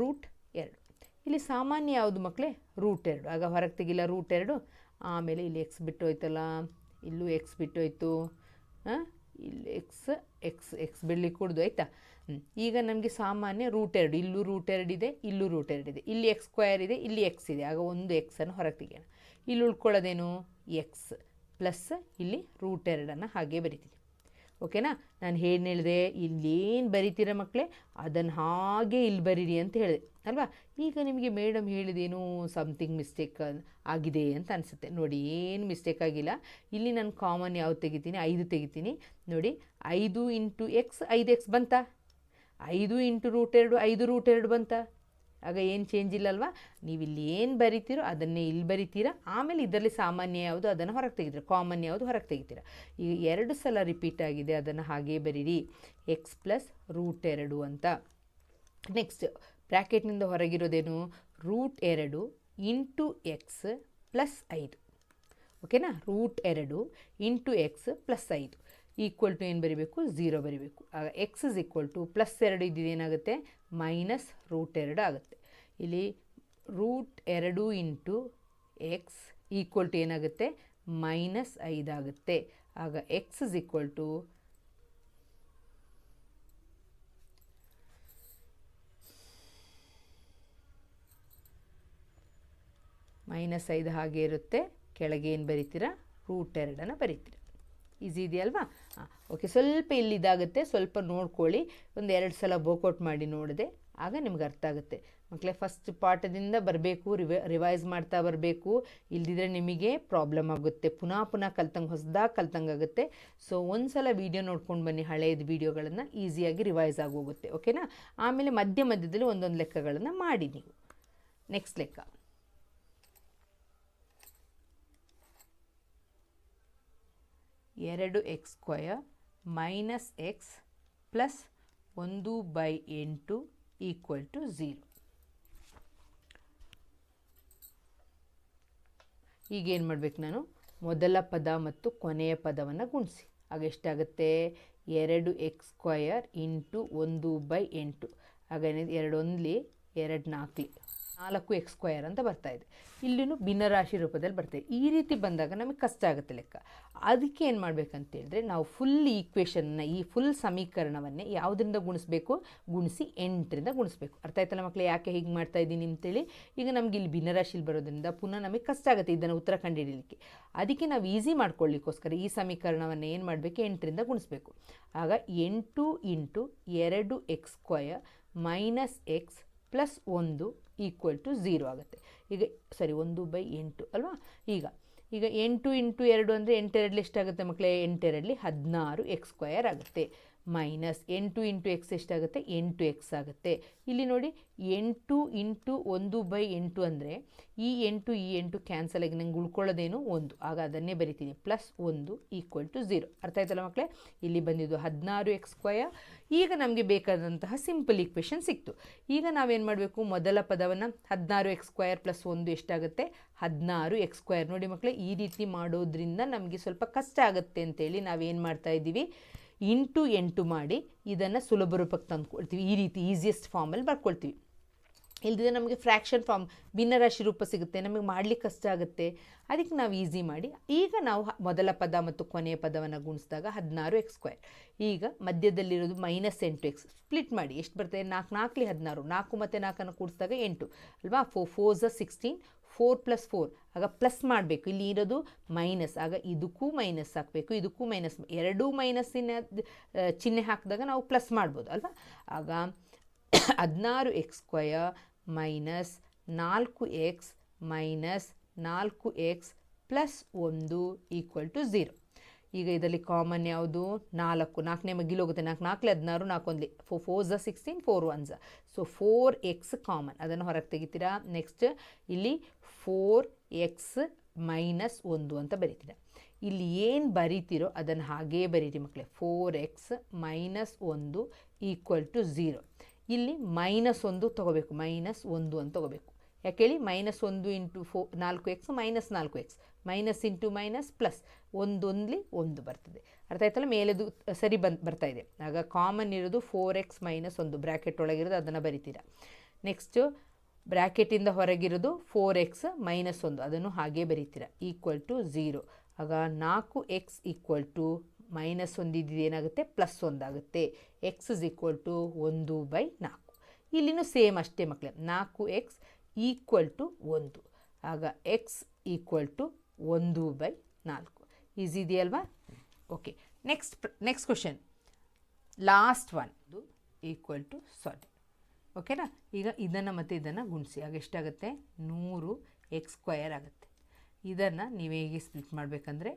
ರೂಟ್ ಎರಡು. ಇಲ್ಲಿ ಸಾಮಾನ್ಯ ಯಾವುದು ಮಕ್ಕಳೇ ರೂಟ್ ಎರಡು. ಆಗ ಹೊರಗೆ ತೆಗಿಲ್ಲ ರೂಟ್ ಎರಡು, ಆಮೇಲೆ ಇಲ್ಲಿ ಎಕ್ಸ್ ಬಿಟ್ಟು ಹೋಯ್ತಲ್ಲ ಇಲ್ಲೂ ಎಕ್ಸ್ ಬಿಟ್ಟೋಯ್ತು. ಹಾಂ? ಇಲ್ಲಿ ಎಕ್ಸ್ ಎಕ್ಸ್ ಎಕ್ಸ್ ಬಿಡ್ಲಿಕ್ಕೆ ಕೊಡ್ದು ಆಯಿತಾ? ಈಗ ನಮಗೆ ಸಾಮಾನ್ಯ ರೂಟ್ ಎರಡು. ಇಲ್ಲೂ ರೂಟ್ ಎರಡು ಇದೆ, ಇಲ್ಲೂ ರೂಟ್ ಎರಡು ಇದೆ. ಇಲ್ಲಿ ಎಕ್ಸ್ ಸ್ಕ್ವಯರ್ ಇದೆ, ಇಲ್ಲಿ ಎಕ್ಸ್ ಇದೆ. ಆಗ ಒಂದು ಎಕ್ಸನ್ನು ಹೊರಗೆ ತೆಗೆಯೋಣ. ಇಲ್ಲಿ ಉಳ್ಕೊಳ್ಳೋದೇನು? ಎಕ್ಸ್ ಪ್ಲಸ್ ಇಲ್ಲಿ ರೂಟ್ ಎರಡನ್ನು ಹಾಗೆ ಬರಿತೀನಿ ಓಕೆನಾ? ನಾನು ಏನು ಹೇಳಿದೆ ಇಲ್ಲೇನು ಬರಿತೀರ ಮಕ್ಕಳೇ ಅದನ್ನು ಹಾಗೆ ಇಲ್ಲಿ ಬರೀರಿ ಅಂತ ಹೇಳಿದೆ, ಅಲ್ವಾ? ಈಗ ನಿಮಗೆ ಮೇಡಮ್ ಹೇಳಿದೇನು ಸಮಥಿಂಗ್ ಮಿಸ್ಟೇಕ್ ಆಗಿದೆ ಅಂತ ಅನಿಸುತ್ತೆ. ನೋಡಿ, ಏನು ಮಿಸ್ಟೇಕ್ ಆಗಿಲ್ಲ. ಇಲ್ಲಿ ನಾನು ಕಾಮನ್ ಯಾವ್ದು ತೆಗಿತೀನಿ? ಐದು ತೆಗಿತೀನಿ. ನೋಡಿ, ಐದು ಇಂಟು ಎಕ್ಸ್ ಐದು ಎಕ್ಸ್ ಬಂತಾ? ಐದು ಇಂಟು ರೂಟ್ ಎರಡು, ಐದು ರೂಟ್ ಎರಡು ಬಂತಾ? ಆಗ ಏನು ಚೇಂಜ್ ಇಲ್ಲಲ್ವಾ? ನೀವು ಇಲ್ಲಿ ಏನು ಬರಿತೀರೋ ಅದನ್ನೇ ಇಲ್ಲಿ ಬರಿತೀರಾ? ಆಮೇಲೆ ಇದರಲ್ಲಿ ಸಾಮಾನ್ಯ ಯಾವುದು? ಅದನ್ನು ಹೊರಗೆ ತೆಗಿತೀರ ಕಾಮನ್ ಯಾವುದು ಹೊರಗೆ ತೆಗಿತೀರಾ ಈಗ ಎರಡು ಸಲ ರಿಪೀಟ್ ಆಗಿದೆ, ಅದನ್ನು ಹಾಗೇ ಬರೀರಿ. ಎಕ್ಸ್ ಪ್ಲಸ್ ರೂಟ್ ಎರಡು ಅಂತ. ನೆಕ್ಸ್ಟ್ ಬ್ರ್ಯಾಕೆಟ್ನಿಂದ ಹೊರಗಿರೋದೇನು? ರೂಟ್ ಎರಡು ಇಂಟು ಎಕ್ಸ್ ಪ್ಲಸ್ ಐದು. ಓಕೆನಾ ರೂಟ್ ಎರಡು ಇಂಟು ಎಕ್ಸ್ ಪ್ಲಸ್ ಐದು. ಈಕ್ವಲ್ ಟು ಏನು ಬರಿಬೇಕು? ಝೀರೋ ಬರಿಬೇಕು. ಆಗ x is equal to plus ಎರಡು ಇದ್ದಿದ್ದೇನಾಗುತ್ತೆ ಮೈನಸ್ ರೂಟ್ ಎರಡು ಆಗುತ್ತೆ. ಇಲ್ಲಿ ರೂಟ್ ಎರಡು ಇಂಟು ಎಕ್ಸ್ ಈಕ್ವಲ್ ಟು ಏನಾಗುತ್ತೆ? ಮೈನಸ್ ಐದಾಗುತ್ತೆ ಆಗ x is equal to minus ಐದು ಹಾಗೆ ಇರುತ್ತೆ. ಕೆಳಗೆ ಏನು ಬರಿತೀರಾ? ರೂಟ್ ಎರಡನ್ನು ಬರಿತೀರಾ. ಈಸಿ ಇದೆಯಲ್ವಾ ಹಾಂ ಓಕೆ ಸ್ವಲ್ಪ ಇಲ್ಲಿ ಇದಾಗುತ್ತೆ ಸ್ವಲ್ಪ ನೋಡ್ಕೊಳ್ಳಿ. ಒಂದು ಎರಡು ಸಲ ಬೋಕೌಟ್ ಮಾಡಿ ನೋಡಿದೆ. ಆಗ ನಿಮ್ಗೆ ಅರ್ಥ ಆಗುತ್ತೆ. ಮಕ್ಕಳೇ ಫಸ್ಟ್ ಪಾಠದಿಂದ ಬರಬೇಕು, ರಿವೈ ರಿವೈಸ್ ಮಾಡ್ತಾ ಬರಬೇಕು. ಇಲ್ದಿದ್ರೆ ನಿಮಗೆ ಪ್ರಾಬ್ಲಮ್ ಆಗುತ್ತೆ. ಪುನಃ ಪುನಃ ಕಲ್ತಂಗೆ, ಹೊಸದಾಗಿ ಕಲ್ತಂಗೆ ಆಗುತ್ತೆ. ಸೊ ಒಂದು ಸಲ ವೀಡಿಯೋ ನೋಡ್ಕೊಂಡು ಬನ್ನಿ. ಹಳೆಯದು ವೀಡಿಯೋಗಳನ್ನು ಈಸಿಯಾಗಿ ರಿವೈಸ್ ಆಗೋಗುತ್ತೆ ಓಕೆನಾ ಆಮೇಲೆ ಮಧ್ಯ ಮಧ್ಯದಲ್ಲಿ ಒಂದೊಂದು ಲೆಕ್ಕಗಳನ್ನು ಮಾಡಿ ನೀವು. ನೆಕ್ಸ್ಟ್ ಲೆಕ್ಕ. ಎರಡು x square minus x plus ಒಂದು ಬೈ ಎಂಟು ಈಕ್ವಲ್ ಟು ಝೀರೋ ಈಗ ಏನು ಮಾಡಬೇಕು ನಾನು? ಮೊದಲ ಪದ ಮತ್ತು ಕೊನೆಯ ಪದವನ್ನು ಗುಣಿಸಿ. ಆಗ ಎಷ್ಟಾಗುತ್ತೆ? ಎರಡು ಎಕ್ಸ್ ಸ್ಕ್ವಯರ್ ಇಂಟು ಒಂದು ಬೈ ಎಂಟು. ಆಗ ಏನಿದೆ? ಎರಡು ಒಂದ್ಲಿ ಎರಡು ನಾಲ್ಕಲಿ. ನಾಲ್ಕು ಎಕ್ಸ್ ಸ್ಕ್ವಯರ್ ಅಂತ ಬರ್ತಾ ಇದೆ. ಇಲ್ಲಿನೂ ಭಿನ್ನರಾಶಿ ರೂಪದಲ್ಲಿ ಬರ್ತಾಯಿದೆ ಈ ರೀತಿ ಬಂದಾಗ ನಮಗೆ ಕಷ್ಟ ಆಗುತ್ತೆ ಲೆಕ್ಕ. ಅದಕ್ಕೆ ಏನು ಮಾಡಬೇಕಂತೇಳಿದ್ರೆ ನಾವು ಫುಲ್ ಈಕ್ವೇಷನ್ನ ಈ ಫುಲ್ ಸಮೀಕರಣವನ್ನೇ ಯಾವುದರಿಂದ ಗುಣಿಸ್ಬೇಕು? ಗುಣಿಸಿ ಎಂಟರಿಂದ ಗುಣಿಸ್ಬೇಕು. ಅರ್ಥ ಆಯ್ತಲ್ಲ ಮಕ್ಕಳು ಯಾಕೆ ಹೀಗೆ ಮಾಡ್ತಾ ಇದ್ದೀನಿ ಅಂತೇಳಿ? ಈಗ ನಮಗೆ ಇಲ್ಲಿ ಭಿನ್ನರಾಶಿಲಿ ಬರೋದ್ರಿಂದ ಪುನಃ ನಮಗೆ ಕಷ್ಟ ಆಗುತ್ತೆ ಇದನ್ನು ಉತ್ತರ ಕಂಡುಹಿಡಿಯಲಿಕ್ಕೆ ಅದಕ್ಕೆ ನಾವು ಈಸಿ ಮಾಡ್ಕೊಳ್ಳಿಕ್ಕೋಸ್ಕರ ಈ ಸಮೀಕರಣವನ್ನು ಏನು ಮಾಡಬೇಕು? ಎಂಟರಿಂದ ಗುಣಿಸ್ಬೇಕು. ಆಗ ಎಂಟು ಇಂಟು ಎರಡು x square minus x plus ಒಂದು ಈಕ್ವಲ್ ಟು ಝೀರೋ ಆಗುತ್ತೆ. ಈಗ, ಸಾರಿ, ಒಂದು ಬೈ ಎಂಟು, ಅಲ್ವಾ? ಈಗ ಈಗ ಎಂಟು ಇಂಟು ಎರಡು ಅಂದರೆ ಎಂಟೆರಡಲಿ ಎಷ್ಟಾಗುತ್ತೆ ಮಕ್ಕಳೇ ಎಂಟೆರಡಲಿ ಹದಿನಾರು ಎಕ್ಸ್ ಸ್ಕ್ವಯರ್ ಆಗುತ್ತೆ. ಮೈನಸ್ ಎಂಟು ಇಂಟು ಎಕ್ಸ್ ಎಷ್ಟಾಗುತ್ತೆ? ಎಂಟು ಎಕ್ಸ್ ಆಗುತ್ತೆ. ಇಲ್ಲಿ ನೋಡಿ, ಎಂಟು ಇಂಟು ಒಂದು ಬೈ ಎಂಟು ಅಂದರೆ ಈ ಎಂಟು ಈ ಎಂಟು ಕ್ಯಾನ್ಸಲ್ ಆಗಿ ನಂಗೆ ಉಳ್ಕೊಳ್ಳೋದೇನು? ಒಂದು. ಆಗ ಅದನ್ನೇ ಬರಿತೀನಿ. ಪ್ಲಸ್ ಒಂದು ಈಕ್ವಲ್ ಟು ಝೀರೋ ಅರ್ಥ ಆಯ್ತಲ್ಲ ಮಕ್ಕಳೇ ಇಲ್ಲಿ ಬಂದಿದ್ದು ಹದಿನಾರು ಎಕ್ಸ್ ಸ್ಕ್ವಯರ್ ಈಗ ನಮಗೆ ಬೇಕಾದಂತಹ ಸಿಂಪಲ್ ಈಕ್ವೇಷನ್ ಸಿಕ್ತು. ಈಗ ನಾವೇನು ಮಾಡಬೇಕು? ಮೊದಲ ಪದವನ್ನು ಹದಿನಾರು ಎಕ್ಸ್ ಸ್ಕ್ವಯರ್ ಪ್ಲಸ್ ಒಂದು ಎಷ್ಟಾಗುತ್ತೆ? ಹದಿನಾರು ಎಕ್ಸ್ ಸ್ಕ್ವಯರ್ ನೋಡಿ ಮಕ್ಕಳೇ ಈ ರೀತಿ ಮಾಡೋದ್ರಿಂದ ನಮಗೆ ಸ್ವಲ್ಪ ಕಷ್ಟ ಆಗುತ್ತೆ ಅಂತೇಳಿ ನಾವೇನು ಮಾಡ್ತಾ ಇದ್ದೀವಿ? ಇಂಟು ಎಂಟು ಮಾಡಿ ಇದನ್ನು ಸುಲಭ ರೂಪಕ್ಕೆ ತಂದುಕೊಳ್ತೀವಿ. ಈ ರೀತಿ ಈಸಿಯೆಸ್ಟ್ ಫಾರ್ಮಲ್ಲಿ ಬರ್ಕೊಳ್ತೀವಿ. ಇಲ್ಲದಿದ್ರೆ ನಮಗೆ ಫ್ರ್ಯಾಕ್ಷನ್ ಫಾರ್ಮ್ ಭಿನ್ನರಾಶಿ ರೂಪ ಸಿಗುತ್ತೆ, ನಮಗೆ ಮಾಡಲಿಕ್ಕೆ ಕಷ್ಟ ಆಗುತ್ತೆ. ಅದಕ್ಕೆ ನಾವು ಈಸಿ ಮಾಡಿ, ಈಗ ನಾವು ಮೊದಲ ಪದ ಮತ್ತು ಕೊನೆಯ ಪದವನ್ನು ಗುಣಿಸಿದಾಗ ಹದಿನಾರು ಎಕ್ಸ್ ಸ್ಕ್ವೇರ್ ಈಗ ಮಧ್ಯದಲ್ಲಿರೋದು ಮೈನಸ್ ಎಂಟು ಎಕ್ಸ್ ಸ್ಪ್ಲಿಟ್ ಮಾಡಿ. ಎಷ್ಟು ಬರ್ತದೆ? ನಾಲ್ಕು ನಾಲ್ಕಲಿ ಹದಿನಾರು. ನಾಲ್ಕು ಮತ್ತು ನಾಲ್ಕನ್ನು ಕೂಡಿಸಿದಾಗ ಎಂಟು. ಅಲ್ವಾ? Four four sixteen four plus four ಆಗ ಪ್ಲಸ್ ಮಾಡಬೇಕು. ಇಲ್ಲಿ ಇರೋದು ಮೈನಸ್ ಆಗ ಇದಕ್ಕೂ ಮೈನಸ್ ಹಾಕಬೇಕು. ಇದಕ್ಕೂ ಮೈನಸ್ ಎರಡೂ ಮೈನಸ್ಸಿನ ಚಿಹ್ನೆ ಹಾಕಿದಾಗ ನಾವು ಪ್ಲಸ್ ಮಾಡ್ಬೋದು, ಅಲ್ವಾ? ಆಗ ಹದಿನಾರು ಎಕ್ಸ್ ಸ್ಕ್ವಯರ್ ಮೈನಸ್ ನಾಲ್ಕು ಎಕ್ಸ್ ಮೈನಸ್ ನಾಲ್ಕು ಎಕ್ಸ್ ಪ್ಲಸ್ ಒಂದು ಈಕ್ವಲ್ ಟು ಝೀರೋ ಈಗ ಇದರಲ್ಲಿ ಕಾಮನ್ ಯಾವುದು? ನಾಲ್ಕು. ನಾಲ್ಕನೇ ಮಗ್ಗಿಲು ಹೋಗುತ್ತೆ. ನಾಲ್ಕು ನಾಲ್ಕಲೇ ಹದಿನಾರು ನಾಲ್ಕೊಂದ್ಲಿ ಫೋ ಫೋರ್ ಝ ಸಿಕ್ಸ್ಟೀನ್ ಫೋರ್ ಒನ್ ಝ ಸೊ ಫೋರ್ ಎಕ್ಸ್ ಕಾಮನ್ ಅದನ್ನು ಹೊರಗೆ ತೆಗಿತೀರಾ? ನೆಕ್ಸ್ಟ್ ಇಲ್ಲಿ ಫೋರ್ ಎಕ್ಸ್ ಮೈನಸ್ ಒಂದು ಅಂತ ಬರೀತಿದೆ ಇಲ್ಲಿ ಏನು ಬರೀತಿರೋ ಅದನ್ನು ಹಾಗೇ ಬರೀರಿ ಮಕ್ಕಳೇ ಫೋರ್ ಎಕ್ಸ್ ಮೈನಸ್ ಒಂದು ಈಕ್ವಲ್ ಟು ಝೀರೋ ಇಲ್ಲಿ ಮೈನಸ್ ಒಂದು ತೊಗೋಬೇಕು. ಮೈನಸ್ ಒಂದು ಅಂತ ತೊಗೋಬೇಕು. ಯಾಕೆ ಹೇಳಿ? ಮೈನಸ್ ಒಂದು ಇಂಟು ಫೋ ನಾಲ್ಕು ಎಕ್ಸ್ ಮೈನಸ್ ನಾಲ್ಕು x minus into minus plus ಒಂದೊಂದ್ಲಿ ಒಂದು ಬರ್ತದೆ. ಅರ್ಥ ಆಯ್ತಲ್ಲ? ಮೇಲೆದು ಸರಿ ಬಂದು ಬರ್ತಾ ಇದೆ. ಆಗ ಕಾಮನ್ ಇರೋದು ಫೋರ್ ಎಕ್ಸ್ ಮೈನಸ್ ಒಂದು. ಬ್ರ್ಯಾಕೆಟ್ ಒಳಗಿರೋದು ಅದನ್ನು ಬರಿತೀರಾ. ನೆಕ್ಸ್ಟು ಬ್ರ್ಯಾಕೆಟಿಂದ ಹೊರಗಿರೋದು ಫೋರ್ ಎಕ್ಸ್ ಮೈನಸ್ ಒಂದು. ಅದನ್ನು ಹಾಗೇ ಬರೀತೀರಾ. ಈಕ್ವಲ್ ಟು ಝೀರೋ ಆಗ ನಾಲ್ಕು ಎಕ್ಸ್ ಈಕ್ವಲ್ ಟು ಮೈನಸ್ ಒಂದು ಇದ್ದಿದ್ದು ಏನಾಗುತ್ತೆ? ಪ್ಲಸ್ ಒಂದಾಗುತ್ತೆ ಎಕ್ಸ್ ಇಸ್ ಈಕ್ವಲ್ ಟು ಒಂದು ಬೈ ನಾಲ್ಕು. ಇಲ್ಲಿನೂ ಸೇಮ್ ಅಷ್ಟೇ ಮಕ್ಕಳೇ ನಾಲ್ಕು ಎಕ್ಸ್ ಈಕ್ವಲ್ ಟು ಒಂದು. ಆಗ ಎಕ್ಸ್ ಈಕ್ವಲ್ ಟು ಒಂದು ಬೈ ನಾಲ್ಕು. ಈಸಿ ಇದೆಯಲ್ವಾ? Okay next next question last one equal to sorry ಓಕೆನಾ ಈಗ ಇದನ್ನು ಮತ್ತು ಇದನ್ನು ಗುಣಿಸಿ. ಆಗ ಎಷ್ಟಾಗುತ್ತೆ? ನೂರು ಎಕ್ಸ್ ಸ್ಕ್ವಯರ್ ಆಗುತ್ತೆ. ಇದನ್ನು ನೀವು ಹೇಗೆ ಸ್ಪ್ಲಿಟ್ ಮಾಡಬೇಕಂದ್ರೆ,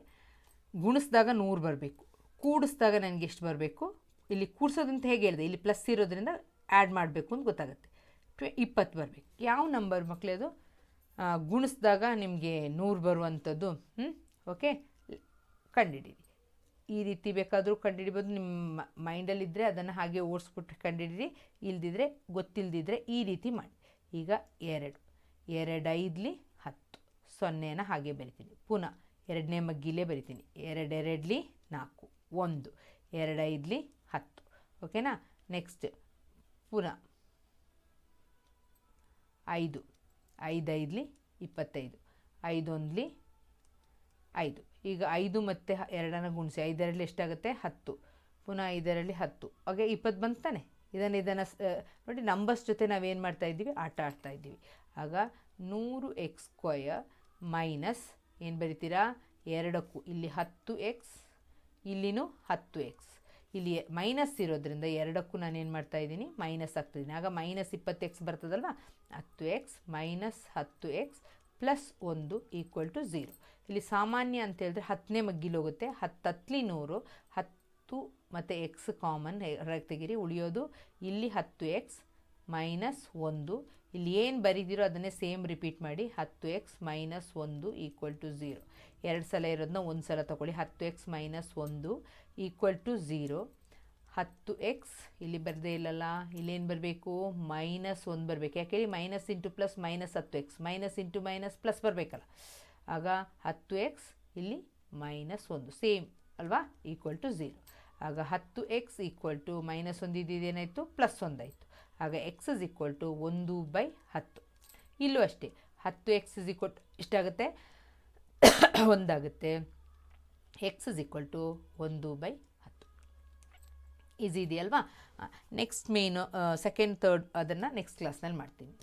ಗುಣಿಸಿದಾಗ ನೂರು ಬರಬೇಕು. ಕೂಡಿಸಿದಾಗ ನನಗೆ ಎಷ್ಟು ಬರಬೇಕು? ಇಲ್ಲಿ ಕೂಡಿಸೋದಂತ ಹೇಗೆ ಹೇಳಿದೆ? ಇಲ್ಲಿ ಪ್ಲಸ್ ಇರೋದ್ರಿಂದ ಆ್ಯಡ್ ಮಾಡಬೇಕು ಅಂತ ಗೊತ್ತಾಗುತ್ತೆ. ಟ್ವೆ ಇಪ್ಪತ್ತು ಬರಬೇಕು. ಯಾವ ನಂಬರ್ ಮಕ್ಕಳದು ಗುಣಿಸಿದಾಗ ನಿಮಗೆ ನೂರು ಬರುವಂಥದ್ದು ಹ್ಞೂ ಓಕೆ ಕಂಡುಹಿಡೀರಿ ಈ ರೀತಿ ಬೇಕಾದರೂ ಕಂಡುಹಿಡಿಬೋದು ನಿಮ್ಮ ಮೈಂಡಲ್ಲಿದ್ದರೆ ಅದನ್ನು ಹಾಗೆ ಓಡಿಸ್ಬಿಟ್ಟು ಕಂಡುಹಿಡೀರಿ ಇಲ್ದಿದ್ರೆ ಗೊತ್ತಿಲ್ಲದಿದ್ದರೆ ಈ ರೀತಿ ಮಾಡಿ. ಈಗ ಎರಡು. ಎರಡು ಐದ್ಲಿ ಹತ್ತು. ಸೊನ್ನೆನ ಹಾಗೆ ಬರಿತೀನಿ. ಪುನಃ ಎರಡನೇ ಮಗ್ಗಿಲೇ ಬರಿತೀನಿ. ಎರಡೆರಡ್ಲಿ ನಾಲ್ಕು. ಒಂದು. ಎರಡೈದ್ಲಿ ಹತ್ತು. ಓಕೆನಾ ನೆಕ್ಸ್ಟ್ ಪುನಃ ಐದು. ಐದೈದ್ಲಿ ಇಪ್ಪತ್ತೈದು. ಐದೊಂದ್ಲಿ ಐದು. ಈಗ ಐದು ಮತ್ತು ಎರಡನ್ನ ಗುಣಿಸಿ. ಐದರಲ್ಲಿ ಎಷ್ಟಾಗುತ್ತೆ? ಹತ್ತು. ಪುನಃ ಐದರಲ್ಲಿ ಹತ್ತು. ಹಾಗೆ ಇಪ್ಪತ್ತು ಬಂತು ತಾನೆ? ಇದನ್ನು ಇದನ್ನು ನೋಡಿ ನಂಬರ್ಸ್ ಜೊತೆ ನಾವೇನು ಮಾಡ್ತಾ ಇದ್ದೀವಿ? ಆಟ ಆಡ್ತಾ ಇದ್ದೀವಿ. ಆಗ ನೂರು ಎಕ್ಸ್ ಸ್ಕ್ವಯರ್ ಮೈನಸ್ ಏನು ಬರೀತೀರಾ? ಎರಡಕ್ಕೂ. ಇಲ್ಲಿ ಹತ್ತು ಎಕ್ಸ್ ಇಲ್ಲಿನೂ ಹತ್ತು ಎಕ್ಸ್ ಇಲ್ಲಿ ಮೈನಸ್ ಇರೋದ್ರಿಂದ ಎರಡಕ್ಕೂ ನಾನು ಏನು ಮಾಡ್ತಾ ಇದ್ದೀನಿ? ಮೈನಸ್ ಆಗ್ತಿದ್ದೀನಿ ಆಗ ಮೈನಸ್ ಇಪ್ಪತ್ತು ಎಕ್ಸ್ ಬರ್ತದಲ್ವ? ಹತ್ತು ಎಕ್ಸ್ ಮೈನಸ್ ಹತ್ತು ಎಕ್ಸ್ ಪ್ಲಸ್ ಒಂದು ಈಕ್ವಲ್ ಟು ಝೀರೋ ಇಲ್ಲಿ ಸಾಮಾನ್ಯ ಅಂತ ಹೇಳಿದ್ರೆ ಹತ್ತನೇ ಮಗ್ಗಿಲು ಹೋಗುತ್ತೆ. ಹತ್ತು ಹತ್ತಲಿ ನೂರು, ಹತ್ತು ಮತ್ತು ಎಕ್ಸ್ ಕಾಮನ್ ತೆಗಿರಿ, ಉಳಿಯೋದು ಇಲ್ಲಿ ಹತ್ತು ಎಕ್ಸ್ ಮೈನಸ್ ಒಂದು ಇಲ್ಲಿ ಏನು ಬರೀದಿರೋ ಅದನ್ನೇ ಸೇಮ್ ರಿಪೀಟ್ ಮಾಡಿ ಹತ್ತು ಎಕ್ಸ್ ಮೈನಸ್ ಒಂದು ಈಕ್ವಲ್ ಟು ಝೀರೋ ಎರಡು ಸಲ ಇರೋದನ್ನ ಒಂದು ಸಲ ತೊಗೊಳ್ಳಿ. ಹತ್ತು ಎಕ್ಸ್ ಮೈನಸ್ ಒಂದು ಈಕ್ವಲ್ ಟು ಝೀರೋ ಹತ್ತು ಎಕ್ಸ್ ಇಲ್ಲಿ ಬರದೇ ಇಲ್ಲಲ್ಲ. ಇಲ್ಲೇನು ಬರಬೇಕು? ಮೈನಸ್ ಒಂದು ಬರಬೇಕು. ಯಾಕೇಳಿ ಮೈನಸ್ ಇಂಟು ಪ್ಲಸ್ ಮೈನಸ್ ಹತ್ತು x. Minus into minus plus ಬರಬೇಕಲ್ಲ. ಆಗ ಹತ್ತು ಎಕ್ಸ್ ಇಲ್ಲಿ ಮೈನಸ್ ಒಂದು. ಸೇಮ್ ಅಲ್ವಾ? ಈಕ್ವಲ್ ಟು ಝೀರೋ ಆಗ ಹತ್ತು ಎಕ್ಸ್ ಈಕ್ವಲ್ ಟು ಮೈನಸ್ ಒಂದು ಇದೇನಾಯಿತು ಪ್ಲಸ್ ಒಂದಾಯಿತು ಆಗ ಎಕ್ಸ್ ಇಸ್ ಈಕ್ವಲ್ ಟು ಒಂದು ಬೈ ಹತ್ತು. ಇಲ್ಲೂ ಅಷ್ಟೇ, ಹತ್ತು ಎಕ್ಸ್ ಇಸ್ ಈಕ್ವಲ್ ಎಷ್ಟಾಗುತ್ತೆ ಒಂದಾಗುತ್ತೆ. ಎಕ್ಸ್ ಇಸ್ ಈಕ್ವಲ್ ಟು ಒಂದು ಬೈ ಹತ್ತು. ಈಸಿ ಇದೆಯಲ್ವಾ? ನೆಕ್ಸ್ಟ್ ಮೇನು ಸೆಕೆಂಡ್ ತರ್ಡ್ ಅದನ್ನು ನೆಕ್ಸ್ಟ್ ಕ್ಲಾಸ್ನಲ್ಲಿ ಮಾಡ್ತೀನಿ.